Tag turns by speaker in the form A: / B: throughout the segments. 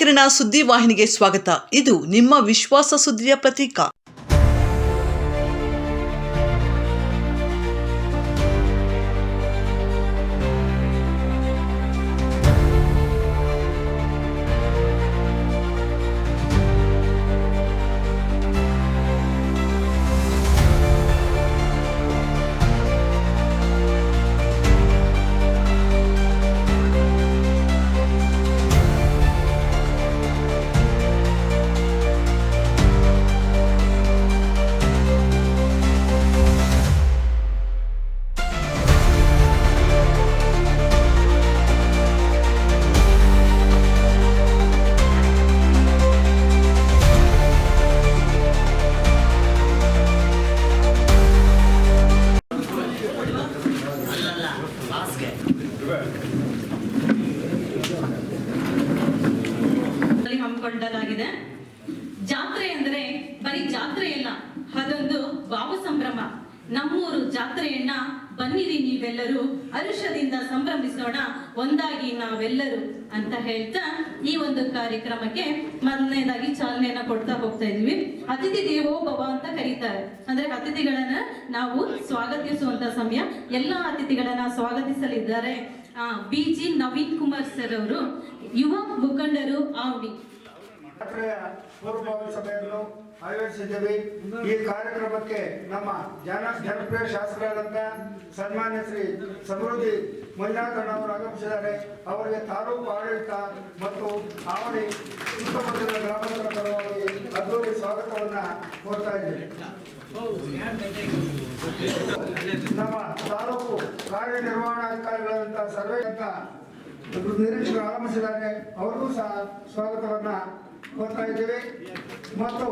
A: ಕಿರಣ ಸುದ್ದಿ ವಾಹಿನಿಗೆ ಸ್ವಾಗತ. ಇದು ನಿಮ್ಮ ವಿಶ್ವಾಸ ಸುದ್ದಿಯ ಪ್ರತೀಕ.
B: ಹಮ್ಮಿಕೊಳ್ಳಲಾಗಿದೆ. ಜಾತ್ರೆ ಅಂದ್ರೆ ಬರೀ ಜಾತ್ರೆ ಅಲ್ಲ, ಅದೊಂದು ಭಾವ ಸಂಭ್ರಮ. ನಮ್ಮೂರು ಜಾತ್ರೆಯನ್ನ ಬನ್ನಿರಿ ನೀವೆಲ್ಲರೂ ಹರುಷದಿಂದ ಸಂಭ್ರಮಿಸೋಣ, ಒಂದಾಗಿ ನಾವೆಲ್ಲರೂ ಅಂತ ಹೇಳ್ತಾ ಈ ಒಂದು ಕಾರ್ಯಕ್ರಮಕ್ಕೆ ಮೊದಲನೇದಾಗಿ ಚಾಲನೆಯನ್ನ ಕೊಡ್ತಾ ಹೋಗ್ತಾ ಇದೀವಿ. ಅತಿಥಿ ದೇವೋ ಭವ ಅಂತ ಕರೀತಾರೆ. ಅಂದ್ರೆ ಅತಿಥಿಗಳನ್ನ ನಾವು ಸ್ವಾಗತಿಸುವಂತ ಸಮಯ, ಎಲ್ಲಾ ಅತಿಥಿಗಳನ್ನ ಸ್ವಾಗತಿಸಲಿದ್ದಾರೆ. B G Naveen Kumar sir ಅವರು ಯುವ ಮುಖಂಡರು
C: ಜಾತ್ರೆಯ ಪೂರ್ವಭಾವಿ ಸಭೆಯನ್ನು ಆಯೋಜಿಸಿದ್ದೇವೆ. ಈ ಕಾರ್ಯಕ್ರಮಕ್ಕೆ ನಮ್ಮ ಜನ ಜನಪ್ರಿಯ ಶಾಸಕರಾದಂಥ ಸನ್ಮಾನ್ಯ ಶ್ರೀ ಸಮೃದ್ಧಿ ಮಂಜುನಾಥನ್ ಅವರು ಆಗಮಿಸಿದ್ದಾರೆ. ಅವರಿಗೆ ತಾಲೂಕು ಆಡಳಿತ ಮತ್ತು ಅವಳಿ ಸುತ್ತಮುತ್ತಲಿನ ಗ್ರಾಮಸ್ಥರ ಪರವಾಗಿ ಅದ್ದೂರಿ ಸ್ವಾಗತವನ್ನ ಕೋರ್ತಾ ಇದ್ದೇವೆ. ನಮ್ಮ ತಾಲೂಕು ಕಾರ್ಯನಿರ್ವಹಣಾಧಿಕಾರಿಗಳಂತ ಸರ್ವೆ ಅಂತ ನಿರೀಕ್ಷಕರು ಆಗಮಿಸಿದ್ದಾರೆ. ಅವರಿಗೂ ಸಹ ಸ್ವಾಗತವನ್ನ ಕೋರ್ತಾ ಇದ್ದೀವಿ. ಮತ್ತು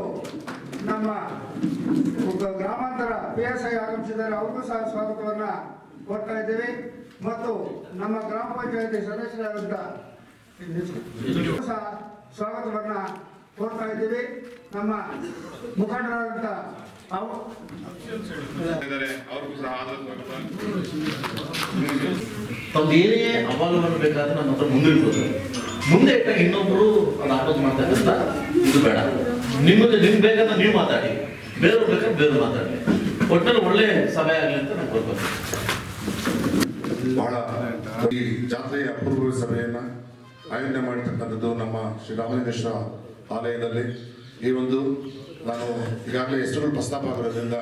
C: ನಮ್ಮ ಗ್ರಾಮಾಂತರ ಪಿ ಎಸ್ ಐ ಆಗಮಿಸಿದ್ದಾರೆ. ಅವ್ರಿಗೂ ಸಹ ಸ್ವಾಗತವನ್ನ ಕೊಡ್ತಾ ಇದ್ದೇವೆ. ಮತ್ತು ನಮ್ಮ ಗ್ರಾಮ ಪಂಚಾಯತಿ ಸದಸ್ಯರಾದಂಥ ಸಹ ಸ್ವಾಗತವನ್ನ ಕೋರ್ತಾ ಇದ್ದೇವೆ. ನಮ್ಮ ಮುಖಂಡರಾದಂಥ ಅವು
D: ಇದ್ದಾರೆ ಅವ್ರಿಗೂ ಸಹ ಆದರ
E: ತಮ್ದು ಏನೇ ಅವಾಗ ಬರಬೇಕಾದ್ರೆ ನಮ್ಮ ಹತ್ರ ಮುಂದಿಡ್ಬೋದು. ಮುಂದೆ ಇಟ್ಟಾಗ ಇನ್ನೊಬ್ರು ಆಪೋಸ್ ಮಾಡ್ತಕ್ಕಂಥ ಇದು ಬೇಡ. ನಿಮ್ಮದು ನಿಮ್ಗೆ ಬೇಕಾದ್ರೆ ನೀವು ಮಾತಾಡಿ. ಬೇರೆ ಬೇಕಾದ್ರೆ ಬೇರೆ ಮಾತಾಡಿ. ಒಟ್ಟಲ್ಲಿ ಒಳ್ಳೆ ಸಭೆ ಆಗಲಿ ಅಂತ ನಾನು ಬರ್ಬೇಕು
D: ಬಹಳ ಈ ಜಾತ್ರೆಯ ಪೂರ್ವ ಸಭೆಯನ್ನ ಆಯೋಜನೆ ಮಾಡಿರ್ತಕ್ಕಂಥದ್ದು ನಮ್ಮ ಶ್ರೀ ರಾಮಲಿಂಗೇಶ್ವರ ಆಲಯದಲ್ಲಿ. ಈ ಒಂದು ನಾನು ಈಗಾಗಲೇ ಹೆಸರುಗಳು ಪ್ರಸ್ತಾಪ ಆಗಿರೋದ್ರಿಂದ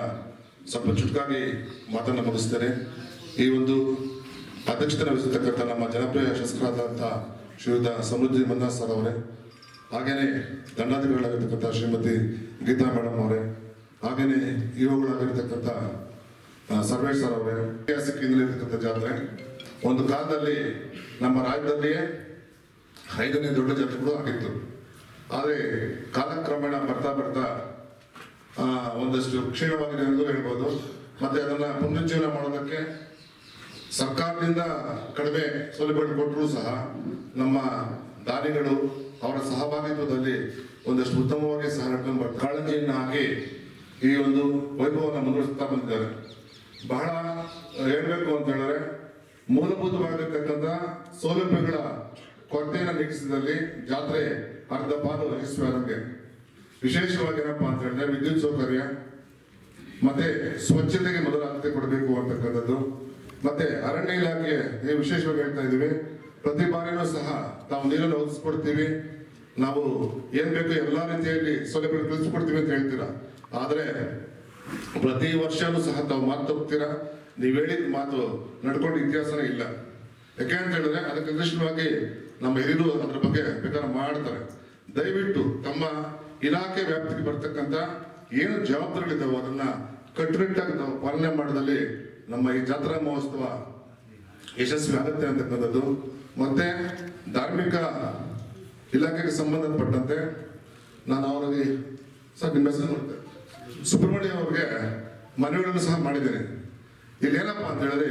D: ಸ್ವಲ್ಪ ಚುಟುಕಾಗಿ ಮಾತನ್ನು ಮುಗಿಸ್ತೇನೆ. ಈ ಒಂದು ಅಧ್ಯಕ್ಷತೆ ವಹಿಸಿರ್ತಕ್ಕಂಥ ನಮ್ಮ ಜನಪ್ರಿಯ ಶಾಸಕರಾದಂಥ ಶ್ರೀಯುತ ಸಮೃದ್ಧಿ ಮಂದಾಸ್ ಸರ್ ಅವರೇ ಹಾಗೇನೆ ದಂಡಾಧಿಕಾರಿಗಳಾಗಿರ್ತಕ್ಕಂಥ ಶ್ರೀಮತಿ ಗೀತಾ ಮೇಡಮ್ ಅವರೇ ಹಾಗೇನೆ ಇವುಗಳಾಗಿರ್ತಕ್ಕಂಥ ಆ, ಸರ್ವೇಶ್ ಸರ್ ಅವರೇ ಐತಿಹಾಸಿಕ ಹಿನ್ನೆಲೆ ಇರ್ತಕ್ಕಂಥ ಜಾತ್ರೆ. ಒಂದು ಕಾಲದಲ್ಲಿ ನಮ್ಮ ರಾಜ್ಯದಲ್ಲಿಯೇ ಐದನೇ ದೊಡ್ಡ ಜಾತ್ರೆಗಳು ಆಗಿತ್ತು. ಆದರೆ ಕಾಲಕ್ರಮೇಣ ಬರ್ತಾ ಬರ್ತಾ ಒಂದಷ್ಟು ಕ್ಷೀಣವಾಗಿದೆ ಎಂದು ಹೇಳ್ಬೋದು. ಮತ್ತೆ ಅದನ್ನ ಪುನರುಜ್ಜೀವನ ಮಾಡೋದಕ್ಕೆ ಸರ್ಕಾರದಿಂದ ಕಡಿಮೆ ಸೌಲಭ್ಯಗಳು ಕೊಟ್ಟರೂ ಸಹ ನಮ್ಮ ದಾನಿಗಳು ಅವರ ಸಹಭಾಗಿತ್ವದಲ್ಲಿ ಒಂದಷ್ಟು ಉತ್ತಮವಾಗಿ ಸಹ ನಡ್ಕೊಂಡು ಕಾಳಜಿಯನ್ನು ಹಾಕಿ ಈ ಒಂದು ವೈಭವವನ್ನು ಮುಂದುವರಿಸ್ತಾ ಬಂದಿದ್ದಾರೆ. ಬಹಳ ಹೇಳಬೇಕು ಅಂತ ಹೇಳಿದ್ರೆ ಮೂಲಭೂತವಾಗಿರ್ತಕ್ಕಂಥ ಸೌಲಭ್ಯಗಳ ಕೊರತೆಯನ್ನು ನೀಗಿಸಿದಲ್ಲಿ ಜಾತ್ರೆ ಅರ್ಧ ಪಾಲು ಯಶಸ್ವಿಯಾದಂಗೆ ವಿಶೇಷವಾಗಿ ಏನಪ್ಪಾ ಅಂತ ಹೇಳಿದ್ರೆ ವಿದ್ಯುತ್ ಸೌಕರ್ಯ, ಮತ್ತೆ ಸ್ವಚ್ಛತೆಗೆ ಮೊದಲ ಆದ್ಯತೆ ಕೊಡಬೇಕು ಅಂತಕ್ಕಂಥದ್ದು. ಮತ್ತೆ ಅರಣ್ಯ ಇಲಾಖೆ ವಿಶೇಷವಾಗಿ ಹೇಳ್ತಾ ಇದ್ದೀವಿ, ಪ್ರತಿ ಬಾರಿನೂ ಸಹ ನಾವು ನೀರನ್ನು ಒದಗಿಸ್ಕೊಡ್ತೀವಿ. ನಾವು ಏನ್ ಬೇಕು ಎಲ್ಲಾ ರೀತಿಯಲ್ಲಿ ಸೌಲಭ್ಯ ತಿಳಿಸ್ಕೊಡ್ತೀವಿ ಅಂತ ಹೇಳ್ತೀರಾ? ಆದ್ರೆ ಪ್ರತಿ ವರ್ಷನೂ ಸಹ ತಾವು ಮಾತು ತಪ್ತೀರಾ? ನೀವ್ ಹೇಳಿದ ಮಾತು ನಡ್ಕೊಂಡು ಇತಿಹಾಸನೇ ಇಲ್ಲ. ಯಾಕೆ ಅಂತ ಹೇಳಿದ್ರೆ ಅದಕ್ಕೆ ನಿರ್ದಿಷ್ಟವಾಗಿ ನಮ್ಮ ಹಿರಿಯರು ಅದ್ರ ಬಗ್ಗೆ ಬೇಕಾದ್ರೆ ಮಾಡ್ತಾರೆ. ದಯವಿಟ್ಟು ತಮ್ಮ ಇಲಾಖೆ ವ್ಯಾಪ್ತಿಗೆ ಬರ್ತಕ್ಕಂಥ ಏನು ಜವಾಬ್ದಾರಿಗಳಿದ್ದಾವೋ ಅದನ್ನ ಕಟ್ಟುನಿಟ್ಟಾಗಿ ನಾವು ಪಾಲನೆ ಮಾಡಿದಲ್ಲಿ ನಮ್ಮ ಈ ಜಾತ್ರಾ ಮಹೋತ್ಸವ ಯಶಸ್ವಿ ಆಗುತ್ತೆ ಅಂತಕ್ಕಂಥದ್ದು ಮತ್ತೆ ಧಾರ್ಮಿಕ ಇಲಾಖೆಗೆ ಸಂಬಂಧಪಟ್ಟಂತೆ ನಾನು ಅವರಿಗೆ ಸರ್ ನಿಮ್ಮ ಹೆಸರು ಸುಬ್ರಹ್ಮಣ್ಯ ಅವ್ರಿಗೆ ಮನವಿಗಳನ್ನು ಸಹ ಮಾಡಿದ್ದೇನೆ. ಇಲ್ಲಿ ಏನಪ್ಪ ಅಂತ ಹೇಳಿದ್ರೆ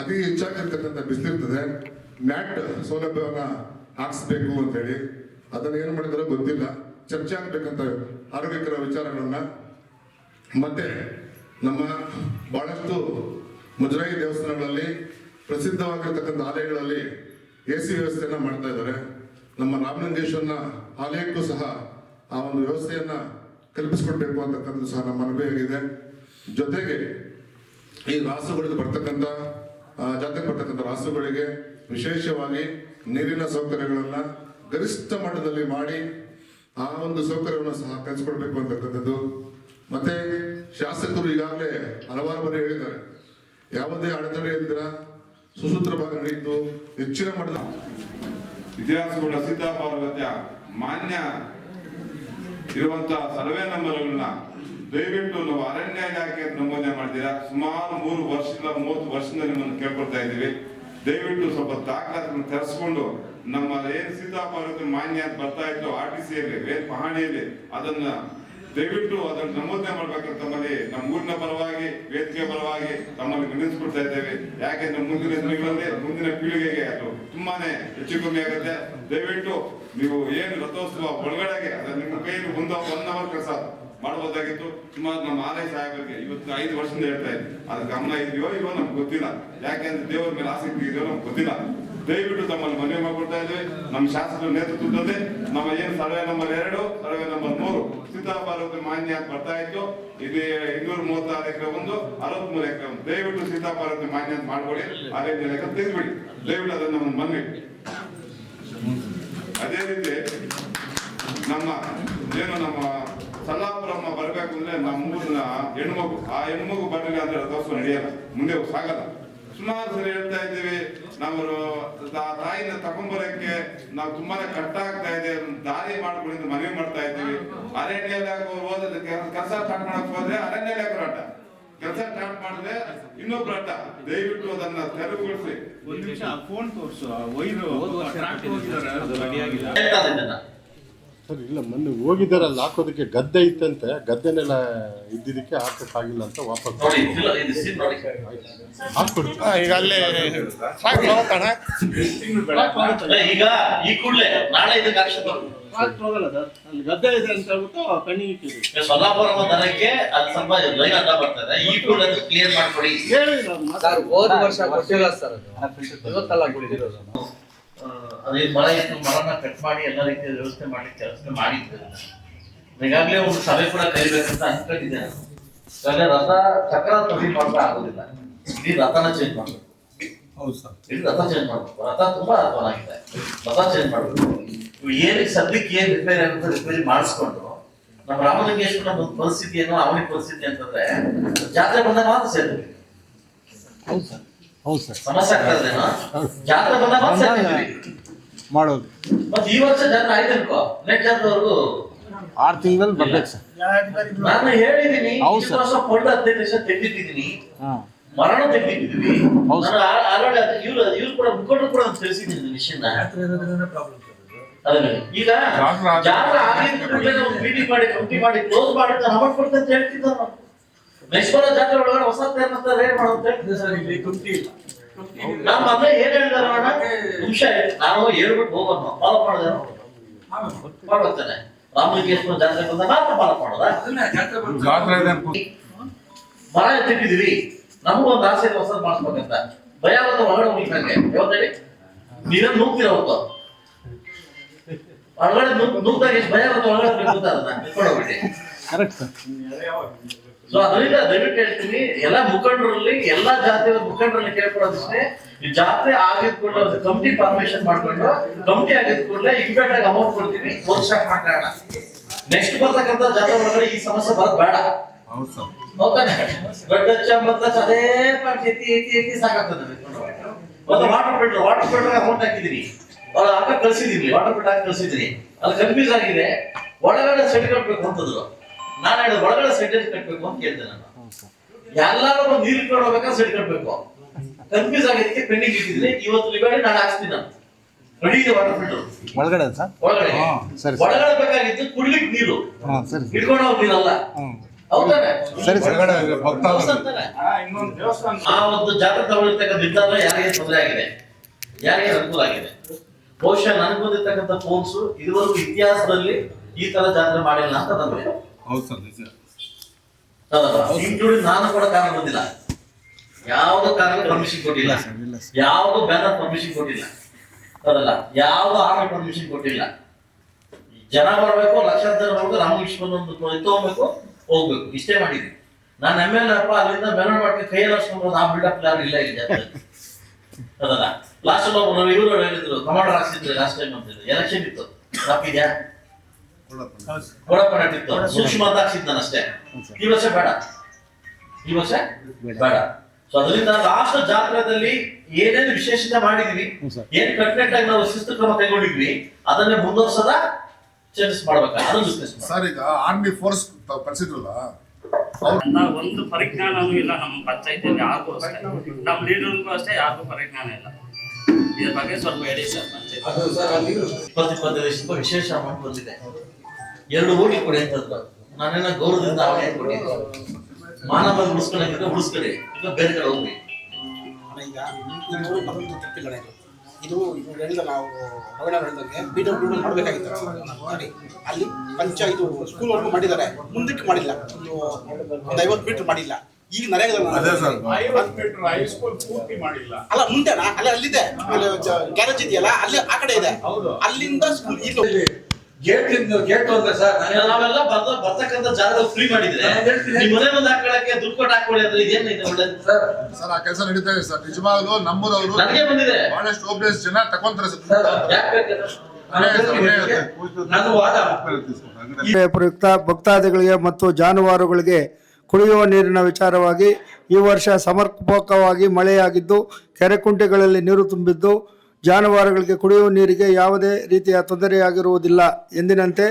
D: ಅತಿ ಹೆಚ್ಚಾಗಿರ್ತಕ್ಕಂಥ ಬಿಸಿಲಿರ್ತದೆ. ಮ್ಯಾಟ್ ಸೌಲಭ್ಯವನ್ನ ಹಾಕಿಸ್ಬೇಕು ಅಂತ ಹೇಳಿ. ಅದನ್ನ ಏನ್ ಮಾಡಿದಾರೋ ಗೊತ್ತಿಲ್ಲ. ಚರ್ಚೆ ಆಗ್ಬೇಕಂತ ಆರೋಗ್ಯಕರ ವಿಚಾರಗಳನ್ನ. ಮತ್ತೆ ನಮ್ಮ ಬಹಳಷ್ಟು ಮುಜರಾಯಿ ದೇವಸ್ಥಾನಗಳಲ್ಲಿ ಪ್ರಸಿದ್ಧವಾಗಿರ್ತಕ್ಕಂಥ ಆಲಯಗಳಲ್ಲಿ ಎ ಸಿ ವ್ಯವಸ್ಥೆಯನ್ನು ಮಾಡ್ತಾ ಇದ್ದಾರೆ. ನಮ್ಮ ರಾಮಲಿಂಗೇಶ್ವರನ ಆಲಯಕ್ಕೂ ಸಹ ಆ ಒಂದು ವ್ಯವಸ್ಥೆಯನ್ನ ಕಲ್ಪಿಸಿಕೊಡ್ಬೇಕು ಅಂತಕ್ಕಂಥದ್ದು ಸಹ ನಮ್ಮ ಮನವಿಯಾಗಿದೆ. ಜೊತೆಗೆ ಈ ರಾಸುಗಳಿಗೆ ಬರ್ತಕ್ಕಂಥ ಜಾತ್ರೆಗೆ ಬರ್ತಕ್ಕಂಥ ರಾಸುಗಳಿಗೆ ವಿಶೇಷವಾಗಿ ನೀರಿನ ಸೌಕರ್ಯಗಳನ್ನ ಗರಿಷ್ಠ ಮಟ್ಟದಲ್ಲಿ ಮಾಡಿ ಆ ಒಂದು ಸೌಕರ್ಯವನ್ನು ಸಹ ಕಲಿಸ್ಕೊಡ್ಬೇಕು ಅಂತಕ್ಕಂಥದ್ದು. ಮತ್ತೆ ಶಾಸಕರು ಈಗಾಗಲೇ ಹಲವಾರು ಬಾರಿ ಹೇಳಿದ್ದಾರೆ. ಯಾವುದೇ ಅಡೆತಡೆ ಸುಸೂತ್ರ ಸುಸೂತ್ರವಾಗಿ ನಡೆಯಿತು ಹೆಚ್ಚಿನ ಮಟ್ಟದ
F: ಇತಿಹಾಸಗಳ ಸಿದ್ಧ ಮಾನ್ಯ ಇರುವಂತಹ ಸರ್ವೆ ನಂಬರ್ಗಳನ್ನ ದಯವಿಟ್ಟು ನಾವು ಅರಣ್ಯ ಇಲಾಖೆ ನಮೂನೆ ಮಾಡಿದ್ದೀರಾ ಸುಮಾರು ಮೂರು ವರ್ಷದಿಂದ ಮೂವತ್ತು ವರ್ಷದಿಂದ ನಿಮ್ಮನ್ನು ಕೇಳ್ಕೊಳ್ತಾ ಇದ್ದೀವಿ. ದಯವಿಟ್ಟು ಸ್ವಲ್ಪ ದಾಖಲಾತಿಗಳನ್ನು ತರಿಸ್ಕೊಂಡು ನಮ್ಮ ಏನ್ ಸೀತಾ ಪಾರ್ವತಿ ಮಾನ್ಯ ಬರ್ತಾ ಇತ್ತು ಆರ್ ಟಿ ಸಿಯಲ್ಲಿ ಪಹಣಿಯಲ್ಲಿ ಅದನ್ನ ದಯವಿಟ್ಟು ಅದನ್ನು ನಮೂದನೆ ಮಾಡಬೇಕಂತ ತಮ್ಮಲ್ಲಿ ನಮ್ಮ ಊರಿನ ಪರವಾಗಿ ವೇದಿಕೆ ಪರವಾಗಿ ತಮ್ಮಲ್ಲಿ ವಿನಿಸ್ಕೊಡ್ತಾ ಇದ್ದೇವೆ. ಯಾಕೆಂದ್ರೆ ಮುಂದಿನ ದಿನಗಳಲ್ಲಿ, ಮುಂದಿನ ಪೀಳಿಗೆಗೆ ಅದು ತುಂಬಾನೇ ಹೆಚ್ಚು ಕಮ್ಮಿ ಆಗುತ್ತೆ. ದಯವಿಟ್ಟು ನೀವು ಏನು ರಥೋತ್ಸವ ಒಳಗಡೆಗೆ, ಅದನ್ನ ನಿಮ್ಮ ಕೈಯಲ್ಲಿ ಒಂದು ಒನ್ ಅವರ್ ಕೆಲಸ ಮಾಡಬಹುದಾಗಿತ್ತು. ಸುಮಾರು ನಮ್ಮ ಆಲಯ ಸಾಹೇಬರಿಗೆ ಇವತ್ತು ಐದು ವರ್ಷದಿಂದ ಹೇಳ್ತಾ ಇದ್ದೆ ಅದು ಗಮನ ಇದೆಯೋ ಇವೋ ನಮ್ಗೆ ಗೊತ್ತಿಲ್ಲ. ಯಾಕೆಂದ್ರೆ ದೇವರ ಮೇಲೆ ಆಸಕ್ತಿ ಇದೆಯೋ ನಮ್ಗೆ ಗೊತ್ತಿಲ್ಲ. ದಯವಿಟ್ಟು ತಮ್ಮನ್ನು ಮನವಿ ಮಾಡ್ಕೊಡ್ತಾ ಇದ್ವಿ ನಮ್ಮ ಶಾಸಕರ ನೇತೃತ್ವದಲ್ಲಿ ನಮ್ಮ ಏನು ಸರ್ವೆ ನಂಬರ್ ಎರಡು, ಸರ್ವೆ ನಂಬರ್ ಮೂರು ಸೀತಾಪಾರ್ವತಿ ಮಾನ್ಯ ಬರ್ತಾ ಇತ್ತು. ಇದು ಇನ್ನೂರ ಮೂವತ್ತಾರು ಎಕರೆ ಒಂದು, ಅರವತ್ಮೂರು ಎಕರೆ ಒಂದು. ದಯವಿಟ್ಟು ಸೀತಾಪಾರ್ವತಿ ಮಾನ್ಯ ಅಂತ ಮಾಡ್ಕೊಳ್ಳಿ. ಅದೇ ಎಕರೆ ತೆಗೆದ್ಬಿಡಿ. ದಯವಿಟ್ಟು ಅದನ್ನು ನಮ್ಮ ಮನವಿ. ಅದೇ ರೀತಿ ನಮ್ಮ ಏನು ನಮ್ಮ ಸಲ್ಲಾಪುರಮ್ಮ ಬರಬೇಕು ಅಂದ್ರೆ ನಮ್ಮ ಹೆಣ್ಮಗು. ಆ ಹೆಣ್ಮಗು ಬರಲಿಲ್ಲ ಅಂದ್ರೆ ರಥೋತ್ಸವ ನಡೆಯಲ್ಲ. ಮುಂದೆ ಸಾಗಲ್ಲ. ಸುಮಾರು ಸರಿ ಹೇಳ್ತಾ ಇದ್ದೀವಿ ನಾವು ತಾಯಿನ ತಗೊಂಬರಕ್ಕೆ ನಾವು ತುಂಬಾನೇ ಕಷ್ಟ ಆಗ್ತಾ ಇದೆ ದಾರಿ ಮಾಡ್ಕೊಳ್ಳಿ ಅಂತ ಮನವಿ ಮಾಡ್ತಾ ಇದ್ದೀವಿ. ಅರಣ್ಯ ಇಲಾಖೆ ಹೋದ್ರೆ ಕೆಲಸ ಸ್ಟಾರ್ಟ್ ಮಾಡಕ್ ಹೋದ್ರೆ ಅರಣ್ಯ ಇಲಾಖೆ ಅಡ್ಡ ಕೆಲಸ ಸ್ಟಾರ್ಟ್ ಮಾಡಿದ್ರೆ ಇನ್ನೊಬ್ರು ಅಡ್ಡ ದಯವಿಟ್ಟು ಅದನ್ನ ತೆರವುಗೊಳಿಸಿ.
G: ಒಂದು ನಿಮಿಷ ಫೋನ್ ತೋರಿಸು. ಆ ವೈರು
H: ಸರ್ ಇಲ್ಲ ಮೊನ್ನೆ ಹೋಗಿದ್ದಾರಲ್ಲ ಹಾಕೋದಕ್ಕೆ ಗದ್ದೆ ಇತ್ತಂತೆ ಗದ್ದೆನೆಲ್ಲ ಇದ್ದಿದ್ದಕ್ಕೆ ಹಾಕಕ್ಕಾಗಿಲ್ಲ ಅಂತ ವಾಪಸ್
E: ನೋಡಿ
H: ಹಾಕ್ಕೊಡ್ತೀವಿ
E: ಅಲ್ಲ, ಈಗ ಈ ಕೂಡಲೇ ನಾಳೆ ಇದಕ್ಕೆ ಆಕ್ಷನ್
H: ಹೋಗಲ್ಲ ಸರ್. ಅಲ್ಲಿ ಗದ್ದೆ ಇದೆ ಅಂತ ಹೇಳ್ಬಿಟ್ಟು ಕಣ್ಣಿಗೆ ಇಟ್ಟಿದ್ದೀವಿ.
E: ಸೊಲ್ಲಾಪುರ ದನಕ್ಕೆ ಅದು ಸ್ವಲ್ಪ ಲೈನ್ ಅಡ್ಡ ಬರ್ತದೆ ಈ ಕೂಡಲೇ ಕ್ಲಿಯರ್ ಮಾಡ್ಕೊಡಿ.
H: ಹೇಳಿ
I: ಸರ್ ಹೋದ ವರ್ಷ ಕೊಟ್ಟಿಲ್ಲ ಸರ್ ಅದು. ಇವತ್ತಲ್ಲ ಕೊಟ್ಟಿರೋದು.
E: ಆ, ಅದೇನ್ ಮರ ಇತ್ತು ಮರನ ಕಟ್ ಮಾಡಿ ಎಲ್ಲ ರೀತಿಯ ವ್ಯವಸ್ಥೆ ಮಾಡಿ ಕೆಲಸ ಮಾಡಿದ್ರು. ಈಗಾಗಲೇ ಒಂದು ಸಭೆ ಕೂಡ ಕರಿಬೇಕಂತ ಅನ್ಕೊಂಡಿದ್ದೆ ನಾನು. ಈಗಾಗಲೇ ರಥ ಚಕ್ರ ತೊಡಿ ಮಾಡ್ತಾ ಆಗೋದಿಲ್ಲ. ಇಡೀ ರಥನ ಚೇಂಜ್ ಮಾಡ್ಬೇಕು.
H: ಹೌದು ಸರ್.
E: ಇಡೀ ರಥ ಚೇಂಜ್ ಮಾಡಬೇಕು. ರಥ ತುಂಬಾ ಅಧ್ವಾನಾಗಿದೆ ರಥ ಚೇಂಜ್ ಮಾಡಬೇಕು. ಏನಿಗೆ ಸದ್ಯಕ್ಕೆ ಏನ್ ರಿಪೇರಿ ಆಗುತ್ತೆ ರಿಪೇರಿ ಮಾಡಿಸ್ಕೊಂಡು ನಮ್ಮ ರಾಮಲಿಂಗೇಶ್ವರ ಒಂದು ಪರಿಸ್ಥಿತಿ ಏನೋ ಅವನಿಗೆ ಪರಿಸ್ಥಿತಿ ಅಂತಂದ್ರೆ ಜಾತ್ರೆ ಬಂದಾಗ ಮಾತ್ರ ಸೇರ್ತೀವಿ
H: ಹೌದು ಸರ್. ಹೌದು ಸರ್.
E: ಸಮಸ್ಯೆ ಆಗ್ತದೇನೋ ಜಾತ್ರೆ ಬಂದಾಗ ಮಾತ್ರ ಸೇರ್ತೀವಿ.
H: ಮಾಡೋದು
E: ಆರ್ ಈ ವರ್ಷ ಜಾತ್ರೆ ಆಯ್ತು ಅನ್ಕೋ ನೆಕ್ಸ್ಟ್ ಜಾತ್ರೆವರೆಗೂ
H: ಆರು ತಿಂಗಳಲ್ಲಿ ಬರ್ಬೇಕು ಸರ್
E: ನಾನು ಹೇಳಿದೀನಿ
H: ಹೌದು ಸರ್.
E: ವರ್ಷ ಹದಿನೈದು ಲಕ್ಷ ತೆಗೆದಿದ್ದೀನಿ
H: ಹಾಂ
E: ಮರಣ ತೆಗೆದಿದ್ದೀವಿ
H: ಹೌದು
E: ಸರ್ ಆಲ್ರೆಡಿ ಇವ್ರು ಇವ್ರು ಕೂಡ ಮುಖಂಡರು ಕೂಡ ಅಂತ ತಿಳಿಸಿದ್ದೀನಿ ವಿಷಯನ ಅದನ್ನ ಈಗ ಜಾತ್ರೆ ಆಗಿದ್ದ ಕೂಡಲೇ ಮೀಟಿಂಗ್ ಮಾಡಿ ಕಮಿಟಿ ಮಾಡಿ ಕ್ಲೋಸ್ ಮಾಡಿ ನಾನು ಅಮೌಂಟ್ ಕೊಡ್ತೇನೆ ಅಂತ ಹೇಳ್ತಿದ್ದ ನಾನು ನೆಕ್ಸ್ಟ್ ಜಾತ್ರೆ ಒಳಗಡೆ ಹೊಸ ಏನಂತ ರೇಟ್ ಮಾಡೋದು
G: ಸರ್ ಇಲ್ಲಿ ಕುಂಟಿ ಇಲ್ಲ
E: ನಮ್ಮ ಮೊದಲೇ ಏನ್ ಹೇಳಿದಾರ ಅಂಶ ನಾನು ನಾವು. ಹೇಳ್ಬಿಟ್ಟು ಹೋಗೋದು ಫಾಲೋ ಮಾಡಿದ್ರೆ ಮಾಡ್ಬರ್ತಾನೆ ರಾಮಲಿಂಗೇಶ್ವರ ಜಾತ್ರೆ ಬಂದಾಗ ಮಾತ್ರ ಫಾಲೋ ಮಾಡೋದ. ಮರ ಎತ್ತಿಟ್ಟಿದೀವಿ ನಮಗೂ ಒಂದು ಆಸೆ ಇದೆ ಹೊಸದ್ ಮಾಡಿಸ್ಬೇಕಂತ ಭಯ ಬಂದ ಒಳಗಡೆ ಹೋಗ್ಲಿಕ್ಕಂಗೆ ಯಾವತ್ತೇಳಿ? ನೀವೇನು ನುಗ್ತೀರ ಅವತ್ತು. ಒಳಗಡೆ ನುಗ್ ನುಗ್ದಾಗ ಎಷ್ಟು ಭಯ ಬಂದ ಒಳಗಡೆ ಬೇಕು ಅಂತ ಅದನ್ನ
H: ಕರೆಕ್ಟ್ ಸರ್
E: ಸೊ ಅದರಿಂದ ದಯವಿಟ್ಟು ಹೇಳ್ತೀನಿ ಎಲ್ಲ ಮುಖಂಡರಲ್ಲಿ ಎಲ್ಲ ಜಾತಿಯ ಮುಖಂಡರಲ್ಲಿ ಕೇಳ್ಕೊಳ್ಳೋದಿಷ್ಟೇ ಈ ಜಾತ್ರೆ ಆಗಿದ ಕೂಡಲೇ ಒಂದು ಕಮಿಟಿ ಫಾರ್ಮೇಶನ್ ಮಾಡ್ಕೊಂಡು ಕಮಿಟಿ ಆಗಿದ ಕೂಡಲೇ ಇಮ್ಮಿಡಿಯೇಟ್ ಆಗಿ ಅಮೌಂಟ್ ಕೊಡ್ತೀವಿ ಒಂದು ಸ್ಟಾಕ್ ಮಾಡ್ಕೊಳ್ಳೋಣ ನೆಕ್ಸ್ಟ್ ಬರ್ತಕ್ಕಂತ ಜಾತ್ರೆ ಒಳಗಡೆ ಈ ಸಮಸ್ಯೆ ಬರೋದು ಬೇಡ. ಗಡ್ಡಚ್ಚ ಮತ್ತಚ್ಚ ಅದೇ ಪಾರ್ಟಿ ಎತ್ತಿ ಎತ್ತಿ ಎತ್ತಿ ಸಾಕಾಗ್ತದೆ ಮತ್ತೆ water filter water filter amount ಹಾಕಿದೀನಿ. ಅವ್ರು ಹಾಕ ಕಳ್ಸಿದೀನಿ ವಾಟರ್ ಫಿಲ್ಟರ್ ಹಾಕಿ ಕಳ್ಸಿದೀನಿ. ಅದು ಕನ್ಫ್ಯೂಸ್ ಆಗಿದೆ. ಒಳಗಡೆ ಸೆಟ್ ಕಟ್ಬೇಕು ಅಂತಂದ್ರು ನಾನು ಹೇಳಿದ ಒಳಗಡೆ ಸೆಟ್ ಕಟ್ಬೇಕು ಅಂತ ಕೇಳ್ದೆ ನಾನು. ಎಲ್ಲಾರು ಬಂದು ನೀರು ಇಟ್ಕೊಂಡು ಹೋಗ್ಬೇಕಾದ್ರೆ ಸೆಟ್ ಕಟ್ಬೇಕು. ಕನ್ಫ್ಯೂಸ್ ಆಗಿದ್ದಕ್ಕೆ ಪೆಂಡಿಂಗ್ ಇಟ್ಟಿದ್ರೆ ಇವತ್ತು ಲಿಬಾಡಿ ನಾನು ಹಾಕ್ತೀನಿ ನಾನು. ರೆಡಿ ಇದೆ ವಾಟರ್ ಫಿಲ್ಟರ್
H: ಒಳಗಡೆ ಸರ್?
E: ಒಳಗಡೆ.
H: ಸರಿ.
E: ಒಳಗಡೆ ಬೇಕಾಗಿತ್ತು ಕುಡಿಲಿಕ್ಕೆ ನೀರು.
H: ಹಾಂ ಸರಿ
E: ಇಟ್ಕೊಂಡು ಹೋಗಿ ನೀರಲ್ಲ. ಹೌದಾನೆ
H: ಸರಿ ಸರ್.
G: ಇನ್ನೊಂದು ದೇವಸ್ಥಾನ.
E: ಆ ಒಂದು ಜಾತ್ರೆ ತಗೊಳ್ತಕ್ಕಂಥ ನಿರ್ಧಾರ ಯಾರಿಗೆ ತೊಂದರೆ ಆಗಿದೆ? ಯಾರಿಗೆ ಅನುಕೂಲ ಆಗಿದೆ? ಬಹುಶಃ ನನಗೆ ಬಂದಿರ್ತಕ್ಕಂಥ ಫೋನ್ಸ್ ಇದುವರೆಗೂ ಇತಿಹಾಸದಲ್ಲಿ ಈ ತರ ಜಾತ್ರೆ ಮಾಡಿಲ್ಲ ಅಂತ ನನಗೆ
H: ಹೌದು ಸರ್ ನಿಜ.
E: ಇನ್ಕ್ಲೂಡಿಂಗ್ ನಾನು ಕೂಡ ಕಾರಣ ಬಂದಿಲ್ಲ ಯಾವ್ದು ಕಾರಣ ಪರ್ಮಿಷನ್ ಕೊಟ್ಟಿಲ್ಲ. ಯಾವ್ದು ಬ್ಯಾನರ್ ಪರ್ಮಿಷನ್ ಕೊಟ್ಟಿಲ್ಲ. ಅದಲ್ಲ ಯಾವ ಆರ್ಮಿ ಪರ್ಮಿಷನ್ ಕೊಟ್ಟಿಲ್ಲ. ಜನ ಬರ್ಬೇಕು ಲಕ್ಷಾಂತರ ಬರ್ಬೇಕು ರಾಮಕೃಷ್ಣ ಒಂದು ತಗೋಬೇಕು ಹೋಗ್ಬೇಕು. ಇಷ್ಟೇ ಮಾಡಿದ್ವಿ. ನಾನು ಎಂ ಎಲ್ ಅಪ್ಪ ಅಲ್ಲಿಂದ ಬ್ಯಾನರ್ ಮಾಡ್ಕೊಂಡು ಕೈಯಲ್ಲಿ ಹಚ್ಕೊಂಡು ಆ ಬಿಲ್ಡಪ್ ಯಾರು ಇಲ್ಲ ಇಲ್ಲ ಹೌದಲ್ಲ? ಅದಲ್ಲ ಲಾಸ್ಟ್ ಇವರು ಹೇಳಿದ್ರು ಕಮಾಂಡರ್ ಹಾಕ್ಸಿದ್ರು ಲಾಸ್ಟ್ ಟೈಮ್ ಅಂತ ಎಲೆಕ್ಷನ್ ಇತ್ತು. ತಪ್ಪಿದ್ಯಾ? ಸೂಕ್ಷ್ಮ ಅಷ್ಟೇ. ಈ ವರ್ಷ ಬೇಡ. ಈ ವರ್ಷ ಬೇಡ. ಸೊ ಅದರಿಂದ ಲಾಸ್ಟ್ ಜಾತ್ರೆದಲ್ಲಿ ಏನೇನು ವಿಶೇಷತೆ ಮಾಡಿದ್ವಿ ಏನ್ ಕಟ್ಟುನಿಟ್ಟಾಗಿ ನಾವು ಶಿಸ್ತು ಕ್ರಮ ಕೈಗೊಂಡಿದ್ವಿ ಅದನ್ನೇ ಮುಂದುವರ್ಸದ ಚೇಂಜಸ್ ಮಾಡ್ಬೇಕು?
D: ಸರ್ ಈಗ ಆರ್ಮಿ ಫೋರ್ಸ್ ಕಳ್ಸಿದ್ರಲ್ಲ?
G: ಒಂದು ಪರಿಜ್ಞಾನನೂ ಇಲ್ಲ ನಮ್ಮ ಪಂಚಾಯತಿಯಲ್ಲಿ ಯಾರಿಗೂ ಅಷ್ಟೇ. ನಮ್ಮ ಲೀಡರ್ಗೂ ಅಷ್ಟೇ ಯಾರಿಗೂ ಪರಿಜ್ಞಾನ ಇಲ್ಲ. ಇದ್ರ ಬಗ್ಗೆ ಸ್ವಲ್ಪ ಹೇಳಿ ಸರ್ ಪಂಚಾಯತ್
E: ಇಪ್ಪತ್ತು ಇಪ್ಪತ್ತೈದು ವಿಶೇಷ ಅಮೌಂಟ್ ಬಂದಿದೆ. ಎರಡು ಹೋಗಿ ಕೊಡಿ ಅಂತದ್ದು ನಾನೇನ ಗೌರವದಿಂದ ಅವನೇ ಕೊಟ್ಟಿದ್ದೆ. ಮಾನವ ಉಳಿಸ್ಕೊಳ್ಳೋಕ್ಕಿಂತ ಉಳಿಸ್ಕೊಳ್ಳಿ. ಈಗ ಬೇರೆ ಕಡೆ ಹೋಗ್ರಿ
I: ಈಗ ಇದು ನಮ್ಮದು ತಪ್ಪಿಲ್ಲ ಇದು ಹೇಳಿದ ನಾವು ರವೀಣ ಹೇಳಿದಂಗೆ ಬಿ ಡಬ್ಲ್ಯೂ ಮಾಡಬೇಕಾಗಿತ್ತು. ಮಾಡಿ ಅಲ್ಲಿ ಪಂಚ ಇದು ಸ್ಕೂಲ್ ವರ್ಗು ಮಾಡಿದ್ದಾರೆ. ಮುಂದಕ್ಕೆ ಮಾಡಿಲ್ಲ. ಒಂದು ಒಂದು ಐವತ್ತು ಮೀಟರ್ ಮಾಡಿಲ್ಲ. ಈಗ ಮಾಡಿಲ್ಲ. ಅಲ್ಲ ಮುಂದೆನಾ? ಅಲ್ಲ ಅಲ್ಲಿದೆ. ಗ್ಯಾರೇಜ್ ಇದೆಯಲ್ಲ? ಅಲ್ಲಿ ಆ ಕಡೆ ಇದೆ. ಅಲ್ಲಿಂದ ಸ್ಕೂಲ್ ಇಲ್ಲಿ
J: ಗೇಟ್ ಗೇಟ್ ಅಂದ್ರೆ ಸರ್
E: ನಾವೆಲ್ಲ ಬರ್ದ ಬರ್ತಕ್ಕಂಥ ಜಾಗ ಫ್ರೀ ಮಾಡಿದ್ರೆ ನಿಮ್ ಮನೆ ಮುಂದೆ ಹಾಕೊಳ್ಳಕ್ಕೆ ದುಡ್ಡು ಕೊಟ್ಟು ಹಾಕೊಳ್ಳಿ ಅಂದ್ರೆ ಇದೇನು ಇದೆ ಒಳ್ಳೇದು
J: ಸರ್.
D: ಸರ್ ಆ ಕೆಲಸ ನಡೀತಾ ಇದೆ ಸರ್. ನಿಜವಾಗ್ಲೂ ನಮ್ಮೂರವರು
E: ನನಗೆ ಬಂದಿದೆ.
D: ಬಹಳಷ್ಟು ಹೋಪ್ಲೆಸ್ ಜನ ತಕೊಂತಾರೆ ಸರ್.
C: ಪ್ರಯುಕ್ತ ಭಕ್ತಾದಿಗಳಿಗೆ ಮತ್ತು ಜಾನುವಾರುಗಳಿಗೆ ಕುಡಿಯುವ ನೀರಿನ ವಿಚಾರವಾಗಿ ಈ ವರ್ಷ ಸಮರ್ಪಕವಾಗಿ ಮಳೆಯಾಗಿದ್ದು ಕೆರೆಕುಂಟೆಗಳಲ್ಲಿ ನೀರು ತುಂಬಿದ್ದು ಜಾನುವಾರುಗಳಿಗೆ ಕುಡಿಯುವ ನೀರಿಗೆ ಯಾವುದೇ ರೀತಿಯ ತೊಂದರೆಯಾಗಿರುವುದಿಲ್ಲ. ಎಂದಿನಂತೆ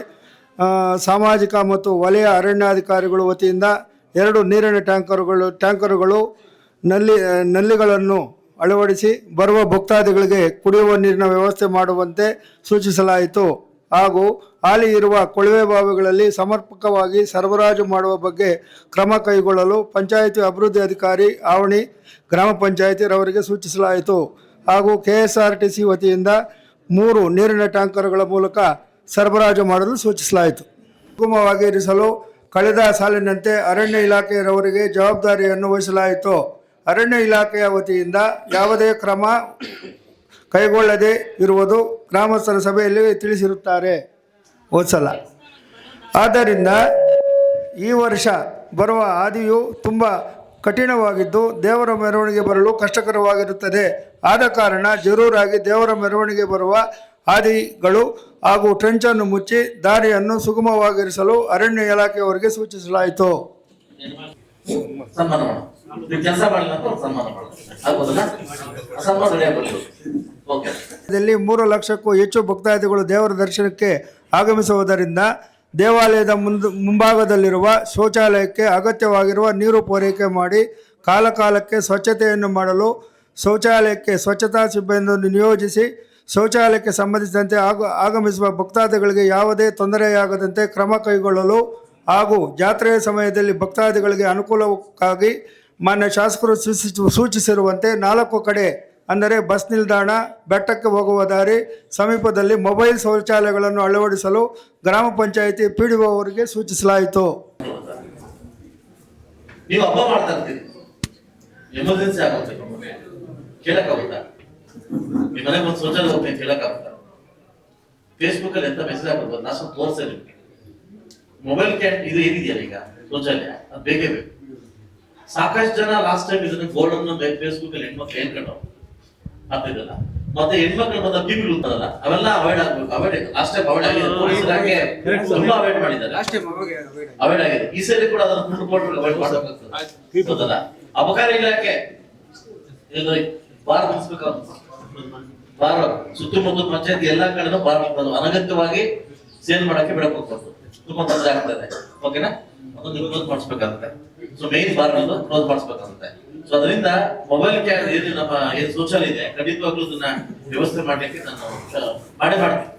C: ಸಾಮಾಜಿಕ ಮತ್ತು ವಲಯ ಅರಣ್ಯಾಧಿಕಾರಿಗಳು ವತಿಯಿಂದ ಎರಡು ನೀರಿನ ಟ್ಯಾಂಕರುಗಳು ಟ್ಯಾಂಕರುಗಳು ನಲ್ಲಿ, ನಲ್ಲಿಗಳನ್ನು ಅಳವಡಿಸಿ ಬರುವ ಭಕ್ತಾದಿಗಳಿಗೆ ಕುಡಿಯುವ ನೀರಿನ ವ್ಯವಸ್ಥೆ ಮಾಡುವಂತೆ ಸೂಚಿಸಲಾಯಿತು. ಹಾಗೂ ಹಾಲಿ ಇರುವ ಕೊಳವೆ ಬಾವಿಗಳಲ್ಲಿ ಸಮರ್ಪಕವಾಗಿ ಸರಬರಾಜು ಮಾಡುವ ಬಗ್ಗೆ ಕ್ರಮ ಕೈಗೊಳ್ಳಲು ಪಂಚಾಯಿತಿ ಅಭಿವೃದ್ಧಿ ಅಧಿಕಾರಿ ಆವಣಿ ಗ್ರಾಮ ಪಂಚಾಯಿತಿ ರವರಿಗೆ ಸೂಚಿಸಲಾಯಿತು. ಹಾಗೂ K S R T C ವತಿಯಿಂದ ಮೂರು ನೀರಿನ ಟ್ಯಾಂಕರ್ಗಳ ಮೂಲಕ ಸರಬರಾಜು ಮಾಡಲು ಸೂಚಿಸಲಾಯಿತು. ಸುಗಮವಾಗಿ ಇರಿಸಲು ಕಳೆದ ಸಾಲಿನಂತೆ ಅರಣ್ಯ ಇಲಾಖೆಯವರಿಗೆ ಜವಾಬ್ದಾರಿಯನ್ನು ವಹಿಸಲಾಯಿತು ಅರಣ್ಯ ಇಲಾಖೆಯ ವತಿಯಿಂದ ಯಾವುದೇ ಕ್ರಮ ಕೈಗೊಳ್ಳದೆ ಇರುವುದು ಗ್ರಾಮಸ್ಥರ ಸಭೆಯಲ್ಲಿ ತಿಳಿಸಿರುತ್ತಾರೆ. ಹೋದ್ಸಲ. ಆದ್ದರಿಂದ ಈ ವರ್ಷ ಬರುವ ಹಾದಿಯು ತುಂಬ ಕಠಿಣವಾಗಿದ್ದು ದೇವರ ಮೆರವಣಿಗೆ ಬರಲು ಕಷ್ಟಕರವಾಗಿರುತ್ತದೆ. ಆದ ಕಾರಣ ಜರೂರಾಗಿ ದೇವರ ಮೆರವಣಿಗೆ ಬರುವ ಹಾದಿಗಳು ಹಾಗೂ ಟ್ರೆಂಚನ್ನು ಮುಚ್ಚಿ ದಾರಿಯನ್ನು ಸುಗಮವಾಗಿರಿಸಲು ಅರಣ್ಯ ಇಲಾಖೆಯವರಿಗೆ ಸೂಚಿಸಲಾಯಿತು. ಇದರಲ್ಲಿ ಮೂರು ಲಕ್ಷಕ್ಕೂ ಹೆಚ್ಚು ಭಕ್ತಾದಿಗಳು ದೇವರ ದರ್ಶನಕ್ಕೆ ಆಗಮಿಸುವುದರಿಂದ ದೇವಾಲಯದ ಮುಂದ್ ಮುಂಭಾಗದಲ್ಲಿರುವ ಶೌಚಾಲಯಕ್ಕೆ ಅಗತ್ಯವಾಗಿರುವ ನೀರು ಪೂರೈಕೆ ಮಾಡಿ ಕಾಲಕಾಲಕ್ಕೆ ಸ್ವಚ್ಛತೆಯನ್ನು ಮಾಡಲು ಶೌಚಾಲಯಕ್ಕೆ ಸ್ವಚ್ಛತಾ ಸಿಬ್ಬಂದಿಯನ್ನು ನಿಯೋಜಿಸಿ ಶೌಚಾಲಯಕ್ಕೆ ಸಂಬಂಧಿಸಿದಂತೆ ಆಗ, ಆಗಮಿಸುವ ಭಕ್ತಾದಿಗಳಿಗೆ ಯಾವುದೇ ತೊಂದರೆಯಾಗದಂತೆ ಕ್ರಮ ಕೈಗೊಳ್ಳಲು ಹಾಗೂ ಜಾತ್ರೆಯ ಸಮಯದಲ್ಲಿ ಭಕ್ತಾದಿಗಳಿಗೆ ಅನುಕೂಲಕ್ಕಾಗಿ ಮಾನ್ಯ ಶಾಸಕರು ಸೂಚಿಸಿ, ಸೂಚಿಸಿರುವಂತೆ ನಾಲ್ಕು ಕಡೆ ಅಂದರೆ ಬಸ್ ನಿಲ್ದಾಣ, ಬೆಟ್ಟಕ್ಕೆ ಹೋಗುವ ದಾರಿ, ಸಮೀಪದಲ್ಲಿ ಮೊಬೈಲ್ ಶೌಚಾಲಯಗಳನ್ನು ಅಳವಡಿಸಲು ಗ್ರಾಮ ಪಂಚಾಯಿತಿ ಪಿ ಡಿ ಅವರಿಗೆ ಸೂಚಿಸಲಾಯಿತು.
E: ಎಮರ್ಜೆನ್ಸಿ ಆಗುತ್ತೆ. ಕೇಳಕ್ಕಾಗುತ್ತಾ? ನಿಮ್ಮ ಮನೆಗೆ ಒಂದು ಶೌಚಾಲಯ ಹೋಗ್ತೀನಿ ಕೇಳಕ್ಕಾಗುತ್ತಾ? ಫೇಸ್ಬುಕ್ ಅಲ್ಲಿ ಎಂತ ಮೆಸೇಜ್ ಆಗ್ಬೋದು ನಾ ಸ್ವಲ್ಪ ತೋರಿಸ್ತೇನೆ ನಿಮ್ಗೆ ಮೊಬೈಲ್ ಕ್ಯಾಟ್ ಇದು ಏನಿದೆಯಲ್ಲ ಈಗ? ಶೌಚಾಲಯ. ಅದು ಬೇಕೇ ಬೇಕು. ಸಾಕಷ್ಟು ಜನ ಲಾಸ್ಟ್ ಟೈಮ್ ಇದನ್ನ ಬೋರ್ಡ್ ಅನ್ನು ಫೇಸ್ಬುಕ್ ಅಲ್ಲಿ ಹೆಣ್ಮಕ್ಳು ಏನ್ ಕಂಡು ಆಗ್ತಿದ್ದಲ್ಲ ಮತ್ತೆ ಹೆಣ್ಮಕ್ಳು ಮತ್ತೆ ಟಿವಿ ಉಂಟಲ್ಲ ಅವೆಲ್ಲ ಅವಾಯ್ಡ್ ಆಗ್ಬೇಕು ಅವಾಯ್ಡ್ ಲಾಸ್ಟ್ ಟೈಮ್ ಅವಾಯ್ಡ್ ಆಗಿದೆ ಪೊಲೀಸ್ ಇಲಾಖೆ ತುಂಬಾ ಅವಾಯ್ಡ್ ಮಾಡಿದ್ದಾರೆ. ಅವಾಯ್ಡ್ ಆಗಿದೆ. ಈ ಸಲ ಕೂಡ ಅದನ್ನ ರಿಪೋರ್ಟ್ ಅವಾಯ್ಡ್ ಮಾಡಬೇಕಾಗ್ತದೆ ಅಪಕಾರ ಅಬಕಾರಿ ಇಲಾಖೆ ಬಾರ್ ಮುಗಿಸ್ಬೇಕು ಬಾರ್ ಸುತ್ತಮುತ್ತ ಪಂಚಾಯತ್ ಎಲ್ಲಾ ಕಡೆನೂ ಬಾರ್ ಅನಗತ್ಯವಾಗಿ ಸೇಲ್ ಮಾಡಕ್ಕೆ ಬಿಡಕ್ ತುಂಬಾ ತೊಂದರೆ ಆಗ್ತದೆ. ಓಕೆನಾ ಅದನ್ನು ಕ್ಲೋಸ್ ಮಾಡಿಸ್ಬೇಕಾಗುತ್ತೆ. ಸೊ ಮೇನ್ ಬಾರ್ ಒಂದು ಕ್ಲೋಸ್ ಮಾಡಿಸ್ಬೇಕಾಗುತ್ತೆ. ಸೊ ಅದರಿಂದ ಮೊಬೈಲ್ ಕ್ಯಾರ್ ಏನು ನಮ್ಮ ಏನ್ ಸೋಷಲ್ ಇದೆ, ಖಂಡಿತವಾಗ್ಲೂ ಅದನ್ನ ವ್ಯವಸ್ಥೆ ಮಾಡ್ಲಿಕ್ಕೆ ನಾನು ಮಾಡೇ ಮಾಡ್ತೀನಿ.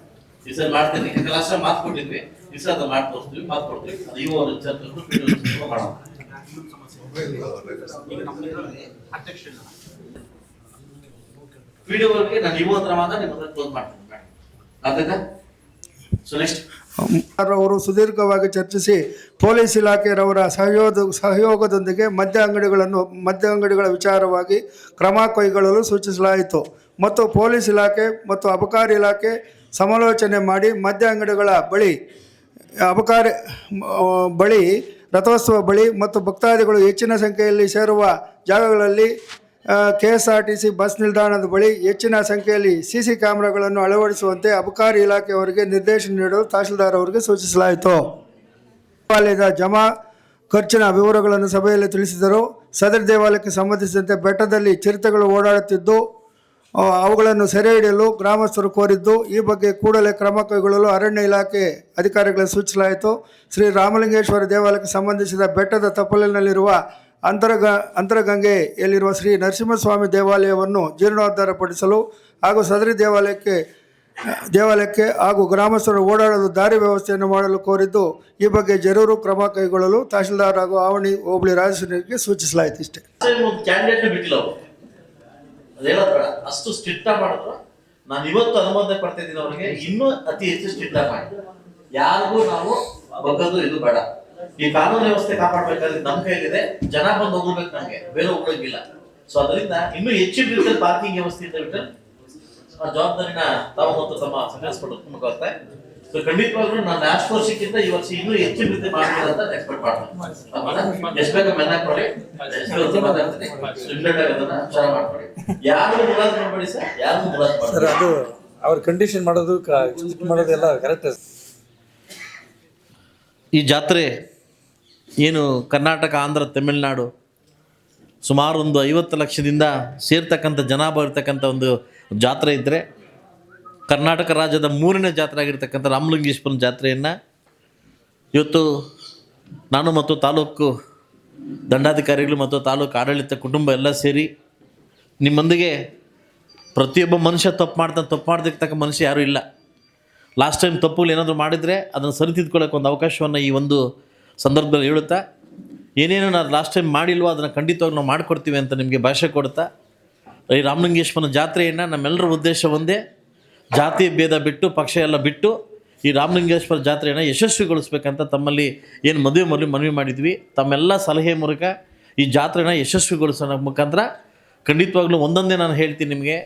E: ಈ ಸಲ ಮಾಡ್ತೀನಿ. ಯಾಕಂದ್ರೆ ಟೈಮ್ ಮಾತು ಕೊಟ್ಟಿದ್ವಿ. ಈ ಸಲ ಅದನ್ನ ಮಾಡಿ ತೋರಿಸ್ತೀವಿ, ಮಾತು ಕೊಡ್ತೀವಿ. ಅದು ಇವು ಅವ್ರ ಚರ್ಚೆ ಮಾಡೋಣ. ವಿಡಿಯೋಗೆ ನಾನು ಮಾತ್ರ ನಿಮ್ಮ ಹತ್ರ ಮಾಡ್ತೀನಿ. ಸೊ ನೆಕ್ಸ್ಟ್
C: ಅವರು ಸುದೀರ್ಘವಾಗಿ ಚರ್ಚಿಸಿ ಪೊಲೀಸ್ ಇಲಾಖೆಯವರ ಸಹಯೋಗ ಸಹಯೋಗದೊಂದಿಗೆ ಮದ್ಯ ಅಂಗಡಿಗಳನ್ನು, ಮದ್ಯ ಅಂಗಡಿಗಳ ವಿಚಾರವಾಗಿ ಕ್ರಮ ಕೈಗೊಳ್ಳಲು ಸೂಚಿಸಲಾಯಿತು. ಮತ್ತು ಪೊಲೀಸ್ ಇಲಾಖೆ ಮತ್ತು ಅಬಕಾರಿ ಇಲಾಖೆ ಸಮಾಲೋಚನೆ ಮಾಡಿ ಮದ್ಯ ಅಂಗಡಿಗಳ ಬಳಿ, ಅಬಕಾರಿ ಬಳಿ ರಥೋತ್ಸವ ಬಳಿ ಮತ್ತು ಭಕ್ತಾದಿಗಳು ಹೆಚ್ಚಿನ ಸಂಖ್ಯೆಯಲ್ಲಿ ಸೇರುವ ಜಾಗಗಳಲ್ಲಿ K S R T C bus ನಿಲ್ದಾಣದ ಬಳಿ ಹೆಚ್ಚಿನ ಸಂಖ್ಯೆಯಲ್ಲಿ ಸಿ ಸಿ ಕ್ಯಾಮೆರಾಗಳನ್ನು ಅಳವಡಿಸುವಂತೆ ಅಬಕಾರಿ ಇಲಾಖೆಯವರಿಗೆ ನಿರ್ದೇಶನ ನೀಡಲು ತಹಶೀಲ್ದಾರ್ ಅವರಿಗೆ ಸೂಚಿಸಲಾಯಿತು. ದೇವಾಲಯದ ಜಮಾ ಖರ್ಚಿನ ವಿವರಗಳನ್ನು ಸಭೆಯಲ್ಲಿ ತಿಳಿಸಿದರು. ಸದರ್ ದೇವಾಲಯಕ್ಕೆ ಸಂಬಂಧಿಸಿದಂತೆ ಬೆಟ್ಟದಲ್ಲಿ ಚಿರತೆಗಳು ಓಡಾಡುತ್ತಿದ್ದು ಅವುಗಳನ್ನು ಸೆರೆ ಹಿಡಿಯಲು ಗ್ರಾಮಸ್ಥರು ಕೋರಿದ್ದು, ಈ ಬಗ್ಗೆ ಕೂಡಲೇ ಕ್ರಮ ಕೈಗೊಳ್ಳಲು ಅರಣ್ಯ ಇಲಾಖೆ ಅಧಿಕಾರಿಗಳಿಗೆ ಸೂಚಿಸಲಾಯಿತು. ಶ್ರೀ ರಾಮಲಿಂಗೇಶ್ವರ ದೇವಾಲಯಕ್ಕೆ ಸಂಬಂಧಿಸಿದ ಬೆಟ್ಟದ ತಪ್ಪಲಿನಲ್ಲಿರುವ ಅಂತರಗ ಅಂತರಗಂಗೆಯಲ್ಲಿರುವ ಶ್ರೀ ನರಸಿಂಹಸ್ವಾಮಿ ದೇವಾಲಯವನ್ನು ಜೀರ್ಣೋದ್ಧಾರಪಡಿಸಲು ಹಾಗೂ ಸದರಿ ದೇವಾಲಯಕ್ಕೆ ದೇವಾಲಯಕ್ಕೆ ಹಾಗೂ ಗ್ರಾಮಸ್ಥರು ಓಡಾಡಲು ದಾರಿ ವ್ಯವಸ್ಥೆಯನ್ನು ಮಾಡಲು ಕೋರಿದ್ದು, ಈ ಬಗ್ಗೆ ಜರೂರು ಕ್ರಮ ಕೈಗೊಳ್ಳಲು ತಹಶೀಲ್ದಾರ್ ಹಾಗೂ ಆವಣಿ ಹೋಬಳಿ ರಾಜಸ್ಥಾನಕ್ಕೆ ಸೂಚಿಸಲಾಯಿತು ಇಷ್ಟೇ.
E: ಅಷ್ಟು ಸ್ಟ್ರಿಕ್ಟ್ ನಾನು ಇವತ್ತು ಅನುಮೋದನೆ ಅವ್ರಿಗೆ. ಇನ್ನೂ ಅತಿ ಹೆಚ್ಚು ಸ್ಟ್ರಿಕ್ಟ್ ಯಾರಿಗೂ ನಾವು ಬಗ್ಗದು ಇದು ಬೇಡ. ಈ ಕಾನೂನು ವ್ಯವಸ್ಥೆ ಕಾಪಾಡ್ಬೇಕಾದ್ರೆ ನಮ್ಮ ಕೈಲಿದೆ ಜನ ಬಂದು ಹೋಗ್ಬೇಕು ನಮ್ಗೆ ಬೇರೆ ಹೋಗ್ಲಿಕ್ಕಿಲ್ಲ ಸೊ ಅದರಿಂದ ಇನ್ನೂ ಹೆಚ್ಚಿನ ರೀತಿಯಲ್ಲಿ ಪಾರ್ಕಿಂಗ್ ವ್ಯವಸ್ಥೆ ಇದೆ ಬಿಟ್ಟು ಆ ಜವಾಬ್ದಾರಿನ ತಾವು ಮತ್ತು ತಮ್ಮ ಸಂಘಸ್ಪಟ್ಟು ಮುಖಾಂತರ ಸೊ ಖಂಡಿತವಾಗ್ಲೂ ನಾನು ಲಾಸ್ಟ್ ವರ್ಷಕ್ಕಿಂತ ಈ ವರ್ಷ ಇನ್ನೂ ಹೆಚ್ಚಿನ ರೀತಿ ಮಾಡ್ತೀನಿ ಅಂತ ಎಕ್ಸ್ಪೆಕ್ಟ್ ಮಾಡ್ತೀನಿ. ಎಷ್ಟು ಬೇಗ ಮೆನ್ ಮಾಡಿ ಎಷ್ಟು ಹೊತ್ತು ಮಾತಾಡ್ತೀನಿ ಅದನ್ನ ವಿಚಾರ ಮಾಡ್ಕೊಳ್ಳಿ. ಯಾರು ಮುಲಾಜ್ ಮಾಡ್ಬೇಡಿ ಸರ್? ಯಾರು ಮುಲಾಜ್
J: ಸರ್
E: ಮಾಡ್ಬೇಡಿ
J: ಅದು ಅವ್ರ ಕಂಡೀಷನ್ ಮಾಡೋದು ಮಾಡೋದು ಮಾಡೋದೆಲ್ಲ ಕರೆಕ್ಟ್
E: ಈ ಜಾತ್ರೆ ಏನು ಕರ್ನಾಟಕ, ಆಂಧ್ರ, ತಮಿಳುನಾಡು ಸುಮಾರು ಒಂದು ಐವತ್ತು ಲಕ್ಷದಿಂದ ಸೇರ್ತಕ್ಕಂಥ ಜನಾಭ ಇರ್ತಕ್ಕಂಥ ಒಂದು ಜಾತ್ರೆ ಇದ್ದರೆ ಕರ್ನಾಟಕ ರಾಜ್ಯದ ಮೂರನೇ ಜಾತ್ರೆ ಆಗಿರ್ತಕ್ಕಂಥ ರಾಮಲಿಂಗೇಶ್ವರನ ಜಾತ್ರೆಯನ್ನು ಇವತ್ತು ನಾನು ಮತ್ತು ತಾಲೂಕು ದಂಡಾಧಿಕಾರಿಗಳು ಮತ್ತು ತಾಲೂಕು ಆಡಳಿತ ಕುಟುಂಬ ಎಲ್ಲ ಸೇರಿ ನಿಮ್ಮೊಂದಿಗೆ ಪ್ರತಿಯೊಬ್ಬ ಮನುಷ್ಯ ತಪ್ಪು ಮಾಡ್ತಾನೆ, ತಪ್ಪು ಮಾಡ್ದಿರ್ತಕ್ಕ ಮನುಷ್ಯ ಯಾರೂ ಇಲ್ಲ. ಲಾಸ್ಟ್ ಟೈಮ್ ತಪ್ಪುಗಳು ಏನಾದರೂ ಮಾಡಿದರೆ ಅದನ್ನು ಸರಿತಿದ್ಕೊಳ್ಳೋಕೆ ಒಂದು ಅವಕಾಶವನ್ನು ಈ ಒಂದು ಸಂದರ್ಭದಲ್ಲಿ ಹೇಳುತ್ತಾ, ಏನೇನು ನಾನು ಲಾಸ್ಟ್ ಟೈಮ್ ಮಾಡಿಲ್ವೋ ಅದನ್ನು ಖಂಡಿತವಾಗಿ ನಾವು ಮಾಡಿಕೊಡ್ತೀವಿ ಅಂತ ನಿಮಗೆ ಭಾಷೆ ಕೊಡ್ತಾ, ಈ ರಾಮಲಿಂಗೇಶ್ವರನ ಜಾತ್ರೆಯನ್ನು ನಮ್ಮೆಲ್ಲರ ಉದ್ದೇಶ ಒಂದೇ, ಜಾತಿ ಭೇದ ಬಿಟ್ಟು ಪಕ್ಷ ಎಲ್ಲ ಬಿಟ್ಟು ಈ ರಾಮಲಿಂಗೇಶ್ವರ ಜಾತ್ರೆಯನ್ನು ಯಶಸ್ವಿಗೊಳಿಸ್ಬೇಕಂತ ತಮ್ಮಲ್ಲಿ ಏನು ಮದುವೆ ಮದುವೆ ಮನವಿ ಮಾಡಿದ್ವಿ. ತಮ್ಮೆಲ್ಲ ಸಲಹೆ ಮೂಲಕ ಈ ಜಾತ್ರೆನ ಯಶಸ್ವಿಗೊಳಿಸೋಣ ಮುಖಾಂತರ ಖಂಡಿತವಾಗ್ಲೂ ಒಂದೊಂದೇ ನಾನು ಹೇಳ್ತೀನಿ ನಿಮಗೆ,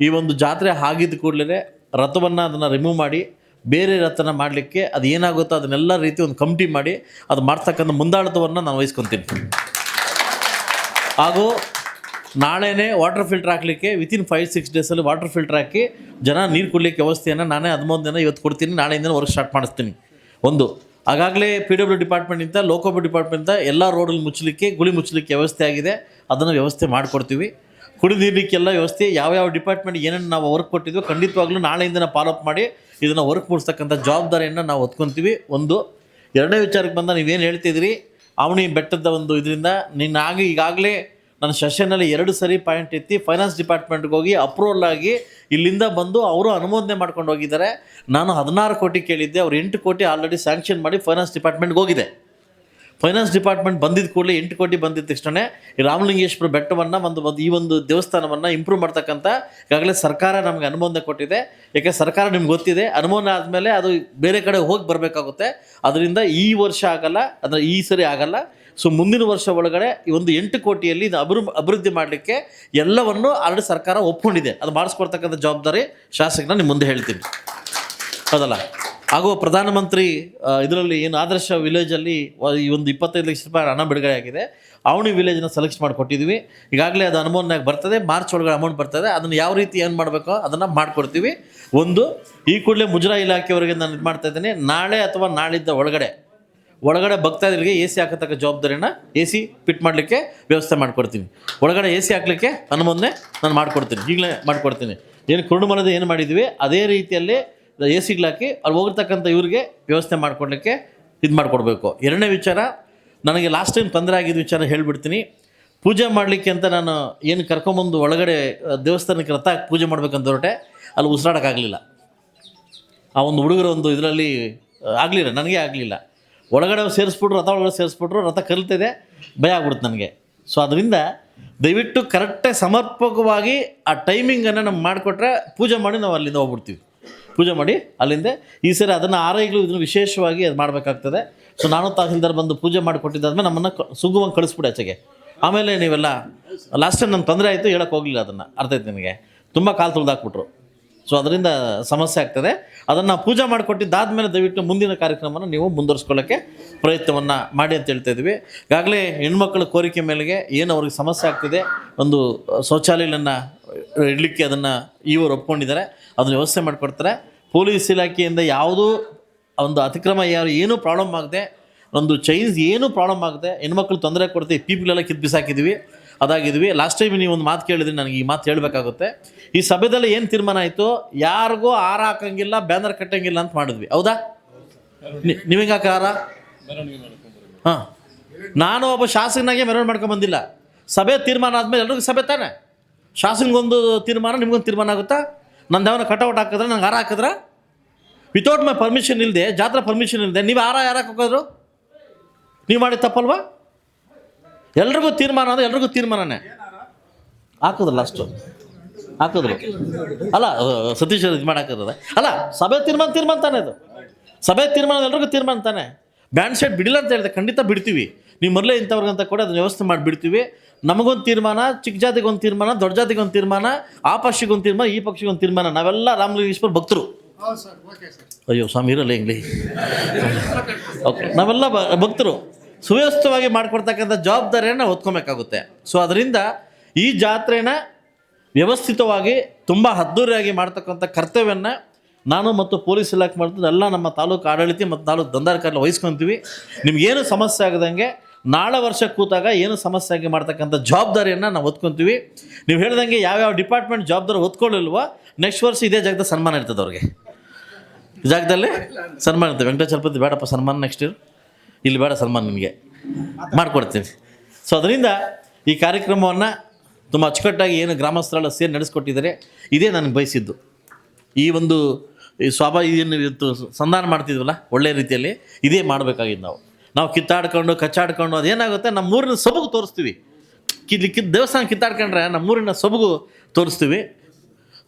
E: ಈ ಒಂದು ಜಾತ್ರೆ ಆಗಿದ್ದ ಕೂಡಲೇ ರಥವನ್ನು ಅದನ್ನು ರಿಮೂವ್ ಮಾಡಿ ಬೇರೆ ರಥನ ಮಾಡಲಿಕ್ಕೆ ಅದು ಏನಾಗುತ್ತೋ ಅದನ್ನೆಲ್ಲ ರೀತಿ ಒಂದು ಕಮಿಟಿ ಮಾಡಿ ಅದು ಮಾಡ್ತಕ್ಕಂಥ ಮುಂದಾಳತ್ವವನ್ನು ನಾನು ವಹಿಸ್ಕೊತೀನಿ. ಹಾಗೂ ನಾಳೆನೇ ವಾಟರ್ ಫಿಲ್ಟರ್ ಹಾಕಲಿಕ್ಕೆ ವಿತಿನ್ ಫೈವ್ ಸಿಕ್ಸ್ ಡೇಸಲ್ಲಿ ವಾಟರ್ ಫಿಲ್ಟರ್ ಹಾಕಿ ಜನ ನೀರು ಕುಡಲಿಕ್ಕೆ ವ್ಯವಸ್ಥೆಯನ್ನು ನಾನೇ ಹದಿಮೂರು ದಿನ ಇವತ್ತು ಕೊಡ್ತೀನಿ ನಾಳೆಯಿಂದ ವರ್ಕ್ ಸ್ಟಾರ್ಟ್ ಮಾಡಿಸ್ತೀನಿ. ಒಂದು, ಆಗಾಗಲೇ ಪಿ ಡಬ್ಲ್ಯೂ ಡಿಪಾರ್ಟ್ಮೆಂಟಿಂದ ಲೋಕೋಬಿ ಡಿಪಾರ್ಟ್ಮೆಂಟಿಂದ ಎಲ್ಲ ರೋಡಲ್ಲಿ ಮುಚ್ಚಲಿಕ್ಕೆ, ಗುಳಿ ಮುಚ್ಚಲಿಕ್ಕೆ ವ್ಯವಸ್ಥೆ ಆಗಿದೆ. ಅದನ್ನು ವ್ಯವಸ್ಥೆ ಮಾಡಿಕೊಡ್ತೀವಿ. ಕುಡಿ ವ್ಯವಸ್ಥೆ ವ್ಯವಸ್ಥೆ ಯಾವ ಡಿಪಾರ್ಟ್ಮೆಂಟ್ ಏನೇನು ನಾವು ವರ್ಕ್ ಕೊಟ್ಟಿದ್ವಿ ಖಂಡಿತವಾಗ್ಲೂ ನಾಳೆಯಿಂದ ಫಾಲೋ ಫಾಲೋಅಪ್ ಮಾಡಿ ಇದನ್ನು ವರ್ಕ್ ಮುಡಿಸ್ತಕ್ಕಂಥ ಜವಾಬ್ದಾರಿಯನ್ನು ನಾವು ಹೊತ್ಕೊತೀವಿ. ಒಂದು, ಎರಡನೇ ವಿಚಾರಕ್ಕೆ ಬಂದ ನೀವೇನು ಹೇಳ್ತಿದ್ರಿ ಅವನಿ ಬೆಟ್ಟದ ಒಂದು ಇದರಿಂದ ನಿನ್ನ ಆಗಿ ಈಗಾಗಲೇ ನನ್ನ ಸೆಷನಲ್ಲಿ ಎರಡು ಸರಿ ಪಾಯಿಂಟ್ ಎತ್ತಿ ಫೈನಾನ್ಸ್ ಡಿಪಾರ್ಟ್ಮೆಂಟ್ಗೆ ಹೋಗಿ ಅಪ್ರೂವಲ್ ಆಗಿ ಇಲ್ಲಿಂದ ಬಂದು ಅವರು ಅನುಮೋದನೆ ಮಾಡ್ಕೊಂಡು ಹೋಗಿದ್ದಾರೆ. ನಾನು ಹದಿನಾರು ಕೋಟಿ ಕೇಳಿದ್ದೆ, ಅವ್ರು ಎಂಟು ಕೋಟಿ ಆಲ್ರೆಡಿ ಸ್ಯಾಂಕ್ಷನ್ ಮಾಡಿ ಫೈನಾನ್ಸ್ ಡಿಪಾರ್ಟ್ಮೆಂಟ್ಗೆ ಹೋಗಿದೆ. ಫೈನಾನ್ಸ್ ಡಿಪಾರ್ಟ್ಮೆಂಟ್ ಬಂದಿದ್ದ ಕೂಡಲೇ ಎಂಟು ಕೋಟಿ ಬಂದಿದ್ದ ತಕ್ಷಣ ರಾಮಲಿಂಗೇಶ್ವರ ಬೆಟ್ಟವನ್ನು ಒಂದು ಒಂದು ಈ ಒಂದು ದೇವಸ್ಥಾನವನ್ನು ಇಂಪ್ರೂವ್ ಮಾಡ್ತಕ್ಕಂಥ ಈಗಾಗಲೇ ಸರ್ಕಾರ ನಮಗೆ ಅನುಮೋದನೆ ಕೊಟ್ಟಿದೆ. ಯಾಕೆ ಸರ್ಕಾರ ನಿಮ್ಗೆ ಗೊತ್ತಿದೆ, ಅನುಮೋದನೆ ಆದಮೇಲೆ ಅದು ಬೇರೆ ಕಡೆ ಹೋಗಿ ಬರಬೇಕಾಗುತ್ತೆ. ಅದರಿಂದ ಈ ವರ್ಷ ಆಗಲ್ಲ, ಅಂದರೆ ಈ ಸರಿ ಆಗಲ್ಲ. ಸೊ ಮುಂದಿನ ವರ್ಷ ಒಳಗಡೆ ಈ ಒಂದು ಎಂಟು ಕೋಟಿಯಲ್ಲಿ ಇದು ಅಭಿವೃ ಅಭಿವೃದ್ಧಿ ಮಾಡಲಿಕ್ಕೆ ಎಲ್ಲವನ್ನು ಆಲ್ರೆಡಿ ಸರ್ಕಾರ ಒಪ್ಕೊಂಡಿದೆ. ಅದು ಮಾಡಿಸ್ಕೊಡ್ತಕ್ಕಂಥ ಜವಾಬ್ದಾರಿ ಶಾಸಕನ ನಿಮ್ಮ ಮುಂದೆ ಹೇಳ್ತೀನಿ. ಹೌದಲ್ಲ? ಹಾಗೂ ಪ್ರಧಾನಮಂತ್ರಿ ಇದರಲ್ಲಿ ಏನು ಆದರ್ಶ ವಿಲೇಜಲ್ಲಿ ಈ ಒಂದು ಇಪ್ಪತ್ತೈದು ಲಕ್ಷ ರೂಪಾಯಿ ಹಣ ಬಿಡುಗಡೆ ಆಗಿದೆ. ಅವಣಿ ವಿಲೇಜನ್ನು ಸೆಲೆಕ್ಟ್ ಮಾಡಿಕೊಟ್ಟಿದ್ವಿ. ಈಗಾಗಲೇ ಅದು ಅನುಮೋದನೆಯಾಗಿ ಬರ್ತದೆ, ಮಾರ್ಚ್ ಒಳಗಡೆ ಅಮೌಂಟ್ ಬರ್ತದೆ. ಅದನ್ನು ಯಾವ ರೀತಿ ಏನು ಮಾಡಬೇಕೋ ಅದನ್ನು ಮಾಡಿಕೊಡ್ತೀವಿ. ಒಂದು, ಈ ಕೂಡಲೇ ಮುಜರಾ ಇಲಾಖೆಯವರಿಗೆ ನಾನು ಇದು ಮಾಡ್ತಾ ಇದ್ದೀನಿ. ನಾಳೆ ಅಥವಾ ನಾಳಿದ್ದ ಒಳಗಡೆ ಒಳಗಡೆ ಭಕ್ತಾದಿಗಳಿಗೆ ಎ ಸಿ ಹಾಕತಕ್ಕ ಜವಾಬ್ದಾರಿನ ಎ ಸಿ ಫಿಟ್ ಮಾಡಲಿಕ್ಕೆ ವ್ಯವಸ್ಥೆ ಮಾಡಿಕೊಡ್ತೀನಿ. ಒಳಗಡೆ ಎ ಸಿ ಹಾಕಲಿಕ್ಕೆ ಅನುಮೋದನೆ ನಾನು ಮಾಡಿಕೊಡ್ತೀನಿ. ಈಗಲೇ ಮಾಡಿಕೊಡ್ತೀನಿ. ಏನು ಕುರುಡುಮಲದ ಏನು ಮಾಡಿದ್ವಿ, ಅದೇ ರೀತಿಯಲ್ಲಿ ಎ ಸಿಗ್ಲಾಕಿ ಅಲ್ಲಿ ಹೋಗಿರ್ತಕ್ಕಂಥ ಇವ್ರಿಗೆ ವ್ಯವಸ್ಥೆ ಮಾಡಿಕೊಡ್ಲಿಕ್ಕೆ ಇದು ಮಾಡಿಕೊಡ್ಬೇಕು. ಎರಡನೇ ವಿಚಾರ, ನನಗೆ ಲಾಸ್ಟ್ ಟೈಮ್ ತೊಂದರೆ ಆಗಿದ್ದ ವಿಚಾರ ಹೇಳಿಬಿಡ್ತೀನಿ. ಪೂಜೆ ಮಾಡಲಿಕ್ಕೆ ಅಂತ ನಾನು ಏನು ಕರ್ಕೊಂಬಂದು ಒಳಗಡೆ ದೇವಸ್ಥಾನಕ್ಕೆ ರಥ ಪೂಜೆ ಮಾಡ್ಬೇಕಂತ ಹೊರಟೆ, ಅಲ್ಲಿ ಉಸಿರಾಡೋಕ್ಕಾಗಲಿಲ್ಲ ಆ ಒಂದು ಹುಡುಗರ ಒಂದು ಇದರಲ್ಲಿ ಆಗಲಿಲ್ಲ, ನನಗೆ ಆಗಲಿಲ್ಲ. ಒಳಗಡೆ ಸೇರಿಸ್ಬಿಟ್ರು, ರಥ ಒಳಗಡೆ ಸೇರಿಸ್ಬಿಟ್ರು, ರಥ ಕಲಿತಿದೆ, ಭಯ ಆಗ್ಬಿಡುತ್ತೆ ನನಗೆ. ಸೊ ಅದರಿಂದ ದಯವಿಟ್ಟು ಕರೆಕ್ಟಾಗಿ ಸಮರ್ಪಕವಾಗಿ ಆ ಟೈಮಿಂಗನ್ನು ನಮ್ಗೆ ಮಾಡಿಕೊಟ್ರೆ ಪೂಜೆ ಮಾಡಿ ನಾವು ಅಲ್ಲಿಂದ ಹೋಗ್ಬಿಡ್ತೀವಿ. ಪೂಜೆ ಮಾಡಿ ಅಲ್ಲಿಂದ ಈ ಸರಿ ಅದನ್ನು ಆರೈಗಳು ಇದನ್ನು ವಿಶೇಷವಾಗಿ ಅದು ಮಾಡಬೇಕಾಗ್ತದೆ. ಸೊ ನಾನು ತಹಸೀಲ್ದಾರ್ ಬಂದು ಪೂಜೆ ಮಾಡಿ ಮಾಡಿಕೊಟ್ಟಿದ್ದಾದ್ಮೇಲೆ ನಮ್ಮನ್ನು ಸುಗಮವಾಗಿ ಕಳಿಸ್ಬಿಡಿ ಆಚೆಗೆ. ಆಮೇಲೆ ನೀವೆಲ್ಲ ಲಾಸ್ಟ್ ಟೈಮ್ ನನ್ನ ತೊಂದರೆ ಆಯಿತು ಹೇಳೋಕ್ಕೆ ಹೋಗಲಿಲ್ಲ ಅದನ್ನು. ಅರ್ಥ ಆಯ್ತು ನಿಮಗೆ? ತುಂಬ ಕಾಲು ತುಳಿದಾಕ್ಬಿಟ್ರು ಸೊ ಅದರಿಂದ ಸಮಸ್ಯೆ ಆಗ್ತದೆ. ಅದನ್ನು ಪೂಜೆ ಮಾಡಿಕೊಟ್ಟಿದ್ದಾದ್ಮೇಲೆ ದಯವಿಟ್ಟು ಮುಂದಿನ ಕಾರ್ಯಕ್ರಮವನ್ನು ನೀವು ಮುಂದುವರಿಸ್ಕೊಳ್ಳೋಕ್ಕೆ ಪ್ರಯತ್ನವನ್ನು ಮಾಡಿ ಅಂತ ಹೇಳ್ತಾ ಇದ್ವಿ. ಈಗಾಗಲೇ ಹೆಣ್ಮಕ್ಳ ಕೋರಿಕೆ ಮೇಲೆಗೆ ಏನು ಅವ್ರಿಗೆ ಸಮಸ್ಯೆ ಆಗ್ತಿದೆ ಒಂದು ಶೌಚಾಲಯಗಳನ್ನು ಇಡಲಿಕ್ಕೆ ಅದನ್ನು ಇವರು ಒಪ್ಕೊಂಡಿದ್ದಾರೆ. ಅದನ್ನು ವ್ಯವಸ್ಥೆ ಮಾಡಿಕೊಡ್ತಾರೆ. ಪೊಲೀಸ್ ಇಲಾಖೆಯಿಂದ ಯಾವುದೂ ಒಂದು ಅತಿಕ್ರಮ ಯಾರು ಏನೂ ಪ್ರಾಬ್ಲಮ್ ಆಗದೆ ಒಂದು ಚೈನ್ಸ್ ಏನೂ ಪ್ರಾಬ್ಲಮ್ ಆಗದೆ ಹೆಣ್ಮಕ್ಳು ತೊಂದರೆ ಕೊಡ್ತೀವಿ ಪೀಪಿಲೆಲ್ಲ ಕಿತ್ತು ಬಿಸಾಕಿದ್ವಿ ಅದಾಗಿದ್ವಿ. ಲಾಸ್ಟ್ ಟೈಮ್ ನೀವು ಒಂದು ಮಾತು ಕೇಳಿದ್ರಿ, ನನಗೆ ಈ ಮಾತು ಹೇಳಬೇಕಾಗುತ್ತೆ. ಈ ಸಭೆದಲ್ಲಿ ಏನು ತೀರ್ಮಾನ ಆಯಿತು? ಯಾರಿಗೂ ಆರ ಹಾಕಂಗಿಲ್ಲ, ಬ್ಯಾನರ್ ಕಟ್ಟಂಗಿಲ್ಲ ಅಂತ ಮಾಡಿದ್ವಿ. ಹೌದಾ? ನಿಮಗೆ ಹಾರ? ಹಾಂ. ನಾನು ಒಬ್ಬ ಶಾಸಕನಾಗೆ ಮೆರವಣಿಗೆ ಮಾಡ್ಕೊಂಡು ಬಂದಿಲ್ಲ. ಸಭೆ ತೀರ್ಮಾನ ಆದಮೇಲೆ ಎಲ್ರಿಗೂ ಸಭೆ ತಾನೆ? ಶಾಸಕನಿಗೊಂದು ತೀರ್ಮಾನ, ನಿಮಗೊಂದು ತೀರ್ಮಾನ ಆಗುತ್ತಾ? ನನ್ನ ದೇವನ ಕಟೌಟ್ ಹಾಕಿದ್ರೆ, ನಂಗೆ ಹಾರ ಹಾಕಿದ್ರೆ? ವಿತೌಟ್ ಮೈ ಪರ್ಮಿಷನ್ ಇಲ್ಲದೆ ಜಾತ್ರೆ ಪರ್ಮಿಷನ್ ಇಲ್ಲದೆ ನೀವು ಆರ ಯಾರು ಹಾಕೋದ್ರು ನೀವು ಮಾಡಿದ ತಪ್ಪಲ್ವಾ? ಎಲ್ರಿಗೂ ತೀರ್ಮಾನ ಅಂದ್ರೆ ಎಲ್ರಿಗೂ ತೀರ್ಮಾನನೇ. ಹಾಕಿದ್ರು ಲಾಸ್ಟು ಹಾಕಿದ್ರು. ಅಲ್ಲ ಸತೀಶ್ ಇದು ಮಾಡಿ ಹಾಕಿರೋದೆ ಅಲ್ಲ ಸಭೆ ತೀರ್ಮಾನ ತೀರ್ಮಾನ ತಾನೆ ಅದು. ಸಭೆ ತೀರ್ಮಾನ ಎಲ್ರಿಗೂ ತೀರ್ಮಾನ ತಾನೆ. ಬ್ಯಾಂಡ್ ಶೇಟ್ ಬಿಡಿಲ್ಲ ಅಂತ ಹೇಳಿದೆ ಖಂಡಿತ ಬಿಡ್ತೀವಿ. ನೀವು ಮೊದಲೇ ಇಂಥವ್ರಿಗಂತ ಕೂಡ ಅದನ್ನ ವ್ಯವಸ್ಥೆ ಮಾಡಿ ಬಿಡ್ತೀವಿ. ನಮಗೊಂದು ತೀರ್ಮಾನ ಚಿಕ್ಕ ಜಾತಿಗೊಂದು ತೀರ್ಮಾನ ದೊಡ್ಡ ಜಾತಿಗೊಂದು ತೀರ್ಮಾನ ಆ ಪಕ್ಷಿಗೊಂದು ತೀರ್ಮಾನ ಈ ಪಕ್ಷಿಗೊಂದು ತೀರ್ಮಾನ ನಾವೆಲ್ಲ ರಾಮಲಿಂಗೇಶ್ವರ ಭಕ್ತರು. ಅಯ್ಯೋ ಸ್ವಾಮಿ ಇರಲ್ಲ ಇಂಗ್ಲಿ ಓಕೆ ನಾವೆಲ್ಲ ಭಕ್ತರು. ಸುವ್ಯವಸ್ಥಿತವಾಗಿ ಮಾಡಿಕೊಡ್ತಕ್ಕಂಥ ಜವಾಬ್ದಾರಿಯನ್ನು ಹೊತ್ಕೊಬೇಕಾಗುತ್ತೆ. ಸೊ ಅದರಿಂದ ಈ ಜಾತ್ರೆನ ವ್ಯವಸ್ಥಿತವಾಗಿ ತುಂಬ ಅದ್ದೂರಿಯಾಗಿ ಮಾಡ್ತಕ್ಕಂಥ ಕರ್ತವ್ಯವನ್ನು ನಾನು ಮತ್ತು ಪೊಲೀಸ್ ಇಲಾಖೆ ಮಾಡ್ತಿದ್ದು ಎಲ್ಲ ನಮ್ಮ ತಾಲೂಕು ಆಡಳಿತ ಮತ್ತು ತಾಲೂಕು ದಂಧಾಧಿಕಾರಿ ವಹಿಸ್ಕೊತೀವಿ. ನಿಮ್ಗೇನು ಸಮಸ್ಯೆ ಆಗದಂಗೆ ನಾಳೆ ವರ್ಷ ಕೂತಾಗ ಏನು ಸಮಸ್ಯೆ ಆಗಿ ಮಾಡ್ತಕ್ಕಂಥ ಜವಾಬ್ದಾರಿಯನ್ನು ನಾವು ಹೊತ್ಕೊತೀವಿ. ನೀವು ಹೇಳ್ದಂಗೆ ಯಾವ್ಯಾವ ಡಿಪಾರ್ಟ್ಮೆಂಟ್ ಜವಾಬ್ದಾರಿ ಹೊತ್ಕೊಳ್ಳಿಲ್ವೋ ನೆಕ್ಸ್ಟ್ ವರ್ಷ ಇದೇ ಜಾಗದ ಸನ್ಮಾನ ಇರ್ತದೆ ಅವ್ರಿಗೆ. ಜಾಗದಲ್ಲಿ ಸನ್ಮಾನ ಇರ್ತದೆ. ವೆಂಕಟಾಚಲಪತಿ ಬೇಡಪ್ಪ, ಸನ್ಮಾನ ನೆಕ್ಸ್ಟ್ ಇಯರ್ ಇಲ್ಲಿ ಬೇಡ ಸನ್ಮಾನ ನಿಮಗೆ ಮಾಡಿಕೊಡ್ತೀನಿ. ಸೊ ಅದರಿಂದ ಈ ಕಾರ್ಯಕ್ರಮವನ್ನು ತುಂಬ ಅಚ್ಚುಕಟ್ಟಾಗಿ ಏನು ಗ್ರಾಮಸ್ಥರೆಲ್ಲ ಸೇರಿ ನಡೆಸ್ಕೊಟ್ಟಿದ್ದಾರೆ ಇದೇ ನನಗೆ ಬಯಸಿದ್ದು. ಈ ಒಂದು ಈ ಸ್ವಾಭಾ ಏನು ಇವತ್ತು ಸಂಧಾನ ಮಾಡ್ತಿದ್ವಲ್ಲ ಒಳ್ಳೆಯ ರೀತಿಯಲ್ಲಿ ಇದೇ ಮಾಡಬೇಕಾಗಿದ್ದು ನಾವು. ನಾವು ಕಿತ್ತಾಡ್ಕೊಂಡು ಕಚ್ಚಾಡ್ಕೊಂಡು ಅದೇನಾಗುತ್ತೆ ನಮ್ಮ ಊರಿನ ಸೊಬಗು ತೋರಿಸ್ತೀವಿ. ಕಿದ್ ಕಿದ್ ದೇವಸ್ಥಾನ ಕಿತ್ತಾಡ್ಕೊಂಡ್ರೆ ನಮ್ಮ ಊರಿನ ಸೊಬಗು ತೋರಿಸ್ತೀವಿ.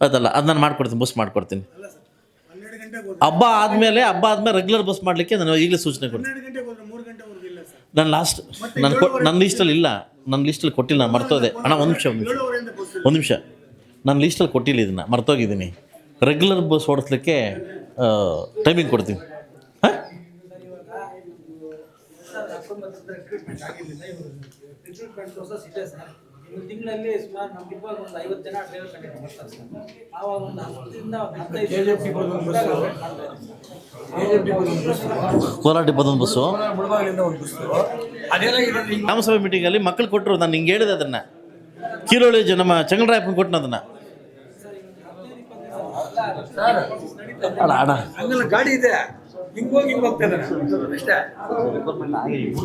E: ಅದಲ್ಲ ಅದು ನಾನು ಮಾಡ್ಕೊಡ್ತೀನಿ ಬಸ್ ಮಾಡ್ಕೊಡ್ತೀನಿ. ಹಬ್ಬ ಆದಮೇಲೆ ಹಬ್ಬ ಆದಮೇಲೆ ರೆಗ್ಯುಲರ್ ಬಸ್ ಮಾಡಲಿಕ್ಕೆ ನಾನು ಈಗಲೇ ಸೂಚನೆ ಕೊಡ್ತೀನಿ. ನಾನು ಲಾಸ್ಟ್ ನನ್ನ ಕೊ ನನ್ನ ಲೀಸ್ಟಲ್ಲಿ ಇಲ್ಲ. ನನ್ನ ಲೀಸ್ಟಲ್ಲಿ ಕೊಟ್ಟಿಲ್ಲ ನಾನು ಮರ್ತೋದೆ. ಅಣ್ಣ ಒಂದು ನಿಮಿಷ ಒಂದು ನಿಮಿಷ. ಒಂದು ನಿಮಿಷ. ನನ್ನ ಲೀಸ್ಟಲ್ಲಿ ಕೊಟ್ಟಿಲ್ಲ ಇದನ್ನು ಮರ್ತೋಗಿದ್ದೀನಿ. ರೆಗ್ಯುಲರ್ ಬಸ್ ಓಡಿಸ್ಲಿಕ್ಕೆ ಟೈಮಿಂಗ್ ಕೊಡ್ತೀನಿ. ಹಾಂ?
K: ಒಂದು ತಿಂಗಳಲ್ಲಿ ಸುಮಾರು ನಮ್ಮ ಇಬ್ಬರು ಒಂದು ಐವತ್ತು ಜನ ಡ್ರೈವರ್ ಕಂಡಕ್ಟರ್ ಬರ್ತಾರೆ ಸರ್. ಆವಾಗ ಒಂದು ಹತ್ತರಿಂದ ಹದಿನೈದು
E: ಕೋಲಾರ ಡಿಪ್ಪದೊಂದು ಬಸ್ಸು.
J: ಮುಳಬಾಗಿಲಿಂದ ಒಂದು ಬಸ್ಸು. ಅದೇನಾಗಿದೆ ಅಂದ್ರೆ ಈಗ
E: ಗ್ರಾಮಸಭೆ ಮೀಟಿಂಗಲ್ಲಿ ಮಕ್ಕಳು ಕೊಟ್ಟರು ನಾನು ನಿಂಗೆ ಹೇಳಿದೆ ಅದನ್ನು. ಕೀರೋಳಿ ಜ ನಮ್ಮ ಕೊಟ್ಟನ ಅದನ್ನ. ಅಣ್ಣ ಅಣ್ಣ.
J: ಹಂಗಲ್ಲ ಗಾಡಿ ಇದೆ. ಹಿಂಗ್ ಹೋಗಿ ಹಿಂಗ್ ಹೋಗ್ತಾ ಇದ್ದಾನೆ ಅಷ್ಟೇ. ಗಾಡಿ ಇದೆ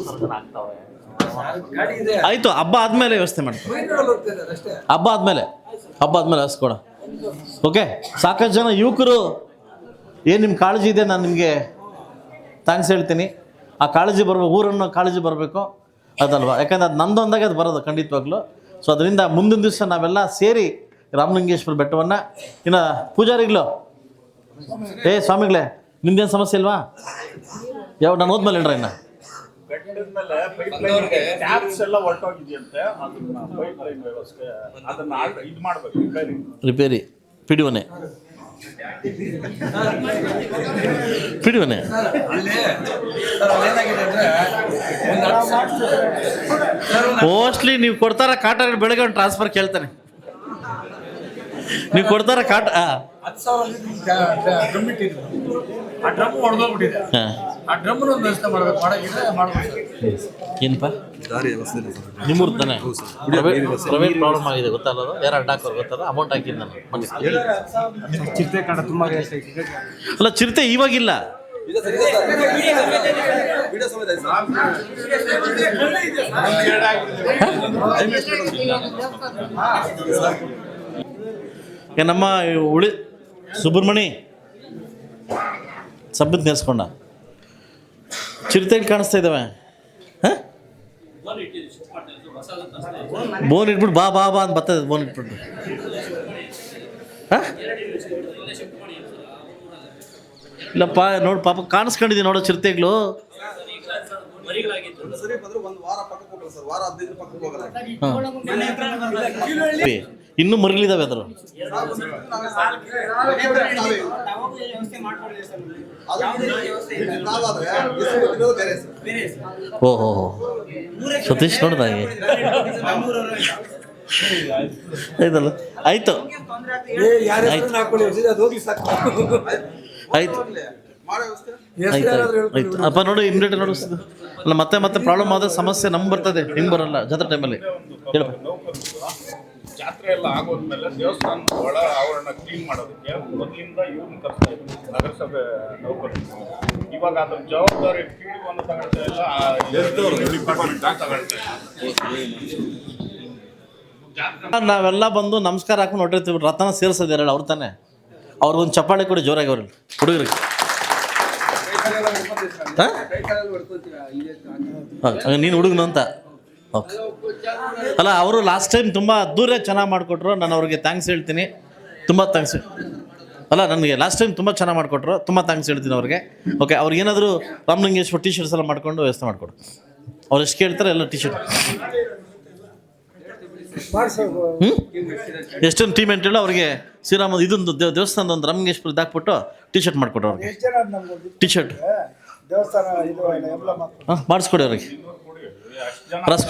E: ಆಯಿತು, ಹಬ್ಬ ಆದಮೇಲೆ ವ್ಯವಸ್ಥೆ
J: ಅಷ್ಟೇ
E: ಹಬ್ಬ ಆದಮೇಲೆ, ಹಬ್ಬ ಆದ್ಮೇಲೆ ಹಸ್ಕೊಡ. ಓಕೆ ಸಾಕಷ್ಟು ಜನ ಯುವಕರು, ಏನು ನಿಮ್ಮ ಕಾಳಜಿ ಇದೆ? ನಾನು ನಿಮಗೆ ಥ್ಯಾಂಕ್ಸ್ ಹೇಳ್ತೀನಿ. ಆ ಕಾಳಜಿ ಬರಬೇಕು ಊರನ್ನು ಕಾಳಜಿ ಬರಬೇಕು. ಅದಲ್ವಾ? ಯಾಕಂದ್ರೆ ಅದು ನಂದು ಅಂದಾಗ ಅದು ಬರೋದು ಖಂಡಿತವಾಗ್ಲೂ. ಸೊ ಅದರಿಂದ ಮುಂದಿನ ದಿವಸ ನಾವೆಲ್ಲ ಸೇರಿ ರಾಮಲಿಂಗೇಶ್ವರ ಬೆಟ್ಟವನ್ನು. ಇನ್ನು ಪೂಜಾರಿಗಳು? ಏ, ಸ್ವಾಮಿಗಳೇ, ನಿಮ್ದೇನು ಸಮಸ್ಯೆ ಇಲ್ವಾ? ಯಾವ, ನಾನು ಹೋದ್ಮೇಲೆ ಹೇಳ್ರ ಇನ್ನು
L: ಟ್ಯಾಪ್ಸ್ ಎಲ್ಲ ಹೊರಟೋಗಿದೆಯಂತೆ ಅದನ್ನ ಪೈಪ್ ಲೈನ್ ವ್ಯವಸ್ಥೆ ಅದನ್ನ ಇದು ಮಾಡ್ಬೇಕು ರಿಪೇರಿ
E: ರಿಪೇರಿ ಪಿಡಿವನೆ ಪಿಡಿವನೆ ಮೋಸ್ಟ್ಲಿ ನೀವು ಕೊಡ್ತಾರ ಕಾಟ ಬೆಳಗ್ಗೆ ಒಂದು ಟ್ರಾನ್ಸ್ಫರ್ ಕೇಳ್ತಾನೆ. ನೀವು ಕೊಡ್ತಾರ ಕಾಟ
J: ಹತ್ತು ಸಾವಿರ ಡ್ರಮ್ ಇಟ್ಟಿದ್ರು. ಆ ಡ್ರಮ್ ಹೊಡೆದೋಗ್ಬಿಟ್ಟಿದೆ.
E: ಹಾ.
J: ಆ ಡ್ರಮ್ ಒಂದು ವ್ಯವಸ್ಥೆ ಮಾಡ್ಬೇಕು ಮಾಡಕ್ಕಿದ್ರೆ ಮಾಡ್ಬೇಕು.
E: ಏನಪ್ಪ? ನಿಮ್ಮೂರು ತಾನೆ? ಪ್ರೈವೇಟ್ ಪ್ರೈವೇಟ್ ಪ್ರಾಬ್ಲಮ್ ಆಗಿದೆ ಗೊತ್ತಲ್ಲ ಅದು? ಯಾರು ಅಡ್ಡ ಹಾಕೋರು ಗೊತ್ತಲ್ಲ ಅಮೌಂಟ್ ಹಾಕಿದ್ದು ನಾನು.
J: ಚಿರತೆ ಕಂಡ ತುಂಬಾ
E: ಅಲ್ಲ ಚಿರತೆ ಇವಾಗಿಲ್ಲ. ಈಗ ನಮ್ಮ ಉಳಿ ಸುಬ್ರಹ್ಮಣಿ ಸಬ್ಬತ್ ನೆನೆಸ್ಕೊಂಡ. ಚಿರತೆಗಳು ಕಾಣಿಸ್ತಾ ಇದ್ದಾವೆ ಹಾಂ? ಬೋನ್ ಇಟ್ಬಿಟ್ಟು ಬಾ ಬಾ ಬಾ ಅಂತ ಬರ್ತದೆ ಬೋನ್ ಇಟ್ಬಿಟ್ಟು. ಹಾಂ? ಇಲ್ಲಪ್ಪ ನೋಡು ಪಾಪ ಕಾಣಿಸ್ಕೊಂಡಿದ್ದೀನಿ ನೋಡೋ ಚಿರತೆಗಳು. ಇನ್ನೂ ಮರಳಿದಾವೆ ಅದರ. ಓಹೋ ಸತೀಶ್ ನೋಡ್ದ ಹಾಗೆ ಆಯ್ತಲ್ಲ? ಆಯ್ತು. ಆಯ್ತು. ಆಯ್ತು. ಅಪ್ಪ ನೋಡು ಇಮ್ಮಿಡಿಯೇಟ್ ನೋಡು. ಅಲ್ಲ, ಮತ್ತೆ ಮತ್ತೆ ಪ್ರಾಬ್ಲಮ್ ಆದ್ರೆ ಸಮಸ್ಯೆ ನಮ್ಗೆ ಬರ್ತದೆ. ನಿಮ್ಗೆ ಬರಲ್ಲ. ಜಾತ್ರೆ ಟೈಮಲ್ಲಿ ಹೇಳಪ್ಪ.
L: ಜಾತ್ರೆ ಎಲ್ಲ ಆಗೋದ್ಮೇಲೆ ದೇವಸ್ಥಾನ ಒಳ ಆವರಣ ಕ್ಲೀನ್ ಮಾಡೋದಕ್ಕೆ ಮೊದಲಿಂದ ಇವ್ರನ್ನ ಕರ್ಸ್ತಾ ಇದ್ರು ನಗರಸಭೆ ನೌಕರರು. ಇವಾಗ ಅದ್ರ ಜವಾಬ್ದಾರಿ ಪಿ ಒಂದು ತಗೊಳ್ತಾ ಇಲ್ಲ ತಗೊಳ್ತಾ ಇಲ್ಲ.
E: ನಾವೆಲ್ಲ ಬಂದು ನಮಸ್ಕಾರ ಹಾಕೊಂಡು ಹೊಟ್ಟಿರ್ತೀವಿ ರತ್ನ ಸೇರಿಸೋದಿರಲ್ಲ ಅವ್ರು ತಾನೆ. ಅವ್ರಿಗೊಂದು ಚಪ್ಪಾಳೆ ಕೊಡಿ ಜೋರಾಗಿ ಅವ್ರಲ್ಲಿ ಹುಡುಗರಿಗೆ. ನೀನು ಹುಡುಗನು ಅಂತ. ಓಕೆ ಅಲ್ಲ ಅವರು ಲಾಸ್ಟ್ ಟೈಮ್ ತುಂಬ ಅದ್ದೂರೇ ಚೆನ್ನಾಗಿ ಮಾಡಿಕೊಟ್ರು. ನಾನು ಅವ್ರಿಗೆ ಥ್ಯಾಂಕ್ಸ್ ಹೇಳ್ತೀನಿ. ತುಂಬ ಥ್ಯಾಂಕ್ಸ್ ಅಲ್ಲ ನನಗೆ ಲಾಸ್ಟ್ ಟೈಮ್ ತುಂಬ ಚೆನ್ನಾಗಿ ಮಾಡಿಕೊಟ್ರು. ತುಂಬ ಥ್ಯಾಂಕ್ಸ್ ಹೇಳ್ತೀನಿ ಅವ್ರಿಗೆ. ಓಕೆ ಅವ್ರಿಗೆ ಏನಾದರೂ ರಾಮಲಿಂಗೇಶ್ವರ ಟಿ ಶರ್ಟ್ಸ್ ಎಲ್ಲ ಮಾಡ್ಕೊಂಡು ವ್ಯವಸ್ಥೆ ಮಾಡಿಕೊಡು. ಅವ್ರು ಎಷ್ಟು ಕೇಳ್ತಾರೆ ಎಲ್ಲ ಟಿ ಶರ್ಟ್ ಹ್ಞೂ ಎಷ್ಟೊಂದು ಟೀಮ್ ಅಂತೇಳಿ ಅವ್ರಿಗೆ ಶ್ರೀರಾಮ ಇದೊಂದು ದೇವ ದೇವಸ್ಥಾನದ ಒಂದು ರಾಮಲಿಂಗೇಶ್ವರ ಇದಾಕ್ಬಿಟ್ಟು ಟಿ ಶರ್ಟ್ ಮಾಡಿಕೊಟ್ರು ಅವ್ರಿಗೆ. ಟಿ ಶರ್ಟ್ ಹಾಂ ಮಾಡಿಸ್ಕೊಡಿ ಅವ್ರಿಗೆ. ರಸ್-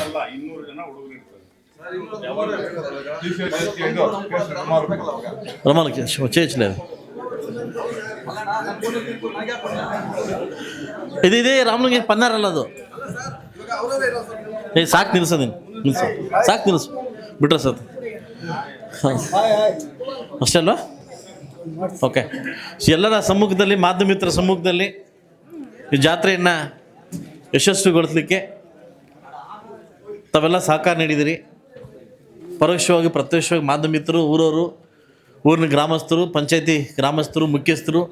E: ಇದು ಇದೇ ರಾಮಲಿಂಗ ಪನ್ನಾರಲ್ಲ ಅದು? ಏ ಸಾಕು ನಿಲ್ಸು ನೀನು. ನಿಲ್ಸ. ಸಾಕು ನಿಲ್ಸು. ಬಿಟ್ರೆ ಸರ್. ಹಾಂ. ಅಷ್ಟೇ ಅಲ್ವಾ? ಓಕೆ. ಎಲ್ಲರ ಸಮ್ಮುಖದಲ್ಲಿ ಮಾಧ್ಯಮಿತ್ರ ಸಮ್ಮುಖದಲ್ಲಿ ಈ ಜಾತ್ರೆಯನ್ನು ಯಶಸ್ವಿಗೊಳಿಸ್ಲಿಕ್ಕೆ ತಾವೆಲ್ಲ ಸಹಕಾರ ನೀಡಿದಿರಿ. ಪರೋಕ್ಷವಾಗಿ, ಪ್ರತ್ಯಕ್ಷವಾಗಿ ಮಾಧ್ಯಮಿತರು, ಊರವರು, ಊರಿನ ಗ್ರಾಮಸ್ಥರು, ಪಂಚಾಯತಿ ಗ್ರಾಮಸ್ಥರು, ಮುಖ್ಯಸ್ಥರು,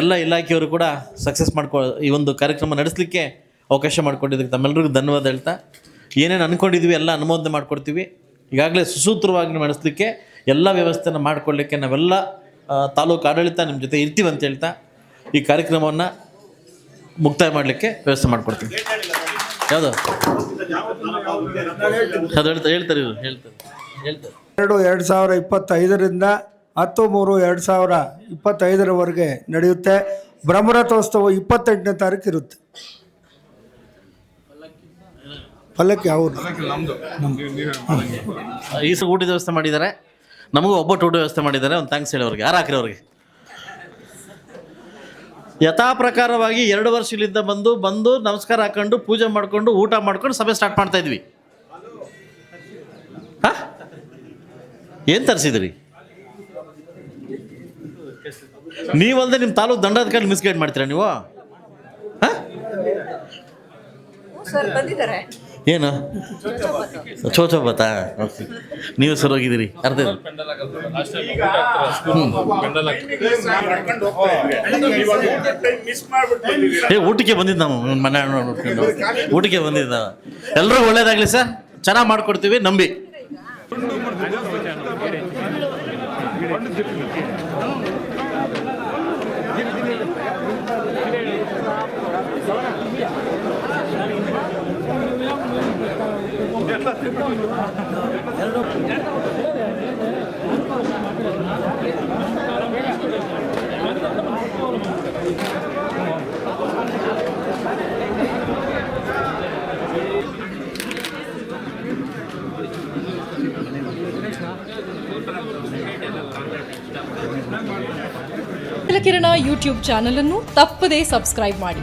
E: ಎಲ್ಲ ಇಲಾಖೆಯವರು ಕೂಡ ಸಕ್ಸಸ್ ಮಾಡ್ಕೊ, ಈ ಒಂದು ಕಾರ್ಯಕ್ರಮ ನಡೆಸಲಿಕ್ಕೆ ಅವಕಾಶ ಮಾಡಿಕೊಟ್ಟಿದ್ದಕ್ಕೆ ತಮ್ಮೆಲ್ಲರಿಗೂ ಧನ್ಯವಾದ ಹೇಳ್ತಾ, ಏನೇನು ಅಂದ್ಕೊಂಡಿದ್ವಿ ಎಲ್ಲ ಅನುಮೋದನೆ ಮಾಡಿಕೊಡ್ತೀವಿ. ಈಗಾಗಲೇ ಸುಸೂತ್ರವಾಗಿ ನಡೆಸಲಿಕ್ಕೆ ಎಲ್ಲ ವ್ಯವಸ್ಥೆನ ಮಾಡಿಕೊಡ್ಲಿಕ್ಕೆ ನಾವೆಲ್ಲ ತಾಲೂಕು ಆಡಳಿತ ನಿಮ್ಮ ಜೊತೆ ಇರ್ತೀವಿ ಅಂತ ಹೇಳ್ತಾ, ಈ ಕಾರ್ಯಕ್ರಮವನ್ನು ಮುಕ್ತಾಯ ಮಾಡಲಿಕ್ಕೆ ವ್ಯವಸ್ಥೆ ಮಾಡಿಕೊಡ್ತೀವಿ. ಯಾವುದು? ಅದು ಹೇಳ್ತಾರೆ ಇವ್ರು ಹೇಳ್ತಾರೆ ಹೇಳ್ತಾರೆ.
C: ಎರಡು ಎರಡು ಸಾವಿರ ಇಪ್ಪತ್ತೈದರಿಂದ ಹತ್ತು ಮೂರು ಎರಡು ಸಾವಿರ ಇಪ್ಪತ್ತೈದರವರೆಗೆ ನಡೆಯುತ್ತೆ. ಬ್ರಹ್ಮರಥೋತ್ಸವ ಇಪ್ಪತ್ತೆಂಟನೇ ತಾರೀಕು ಇರುತ್ತೆ. ಪಲ್ಲಕ್ಕಿ ಹೌದು.
E: ಈ ಸಲ ಊಟದ ವ್ಯವಸ್ಥೆ ಮಾಡಿದ್ದಾರೆ. ನಮಗೂ ಒಬ್ಬಟ್ಟು ಊಟ ವ್ಯವಸ್ಥೆ ಮಾಡಿದ್ದಾರೆ. ಒಂದು ಥ್ಯಾಂಕ್ಸ್ ಹೇಳಿ ಅವ್ರಿಗೆ. ಯಾರು ಹಾಕ್ರಿ ಅವ್ರಿಗೆ? ಯಥಾ ಪ್ರಕಾರವಾಗಿ ಎರಡು ವರ್ಷಗಳಿಂದ ಬಂದು ಬಂದು ನಮಸ್ಕಾರ ಹಾಕೊಂಡು, ಪೂಜೆ ಮಾಡಿಕೊಂಡು, ಊಟ ಮಾಡ್ಕೊಂಡು ಸಭೆ ಸ್ಟಾರ್ಟ್ ಮಾಡ್ತಾ ಇದ್ವಿ. ಹಾ? ಏನು ತರಿಸಿದ್ರಿ? ನೀವಲ್ದೆ ನಿಮ್ಮ ತಾಲೂಕು ದಂಡಾಧಿಕಾರಿ ಮಿಸ್ಗೈಡ್ ಮಾಡ್ತೀರಾ ನೀವು? ಹಾಂ? ಏನು? ಚೋಚೋ ಬತ್ತಾ ಓಕೆ ನೀವು ಸರ್ ಹೋಗಿದ್ದೀರಿ. ಅರ್ಧ ಏ, ಊಟಕ್ಕೆ ಬಂದಿದ್ದು ನಾವು ಮನೆ ಊಟಕ್ಕೆ ಬಂದಿದ್ದ ಎಲ್ಲರೂ ಒಳ್ಳೇದಾಗಲಿ ಸರ್. ಚೆನ್ನಾಗಿ ಮಾಡ್ಕೊಡ್ತೀವಿ, ನಂಬಿ.
M: ಕಿರಣ ಯೂಟ್ಯೂಬ್ ಚಾನೆಲ್ ಅನ್ನು ತಪ್ಪದೇ ಸಬ್ಸ್ಕ್ರೈಬ್ ಮಾಡಿ.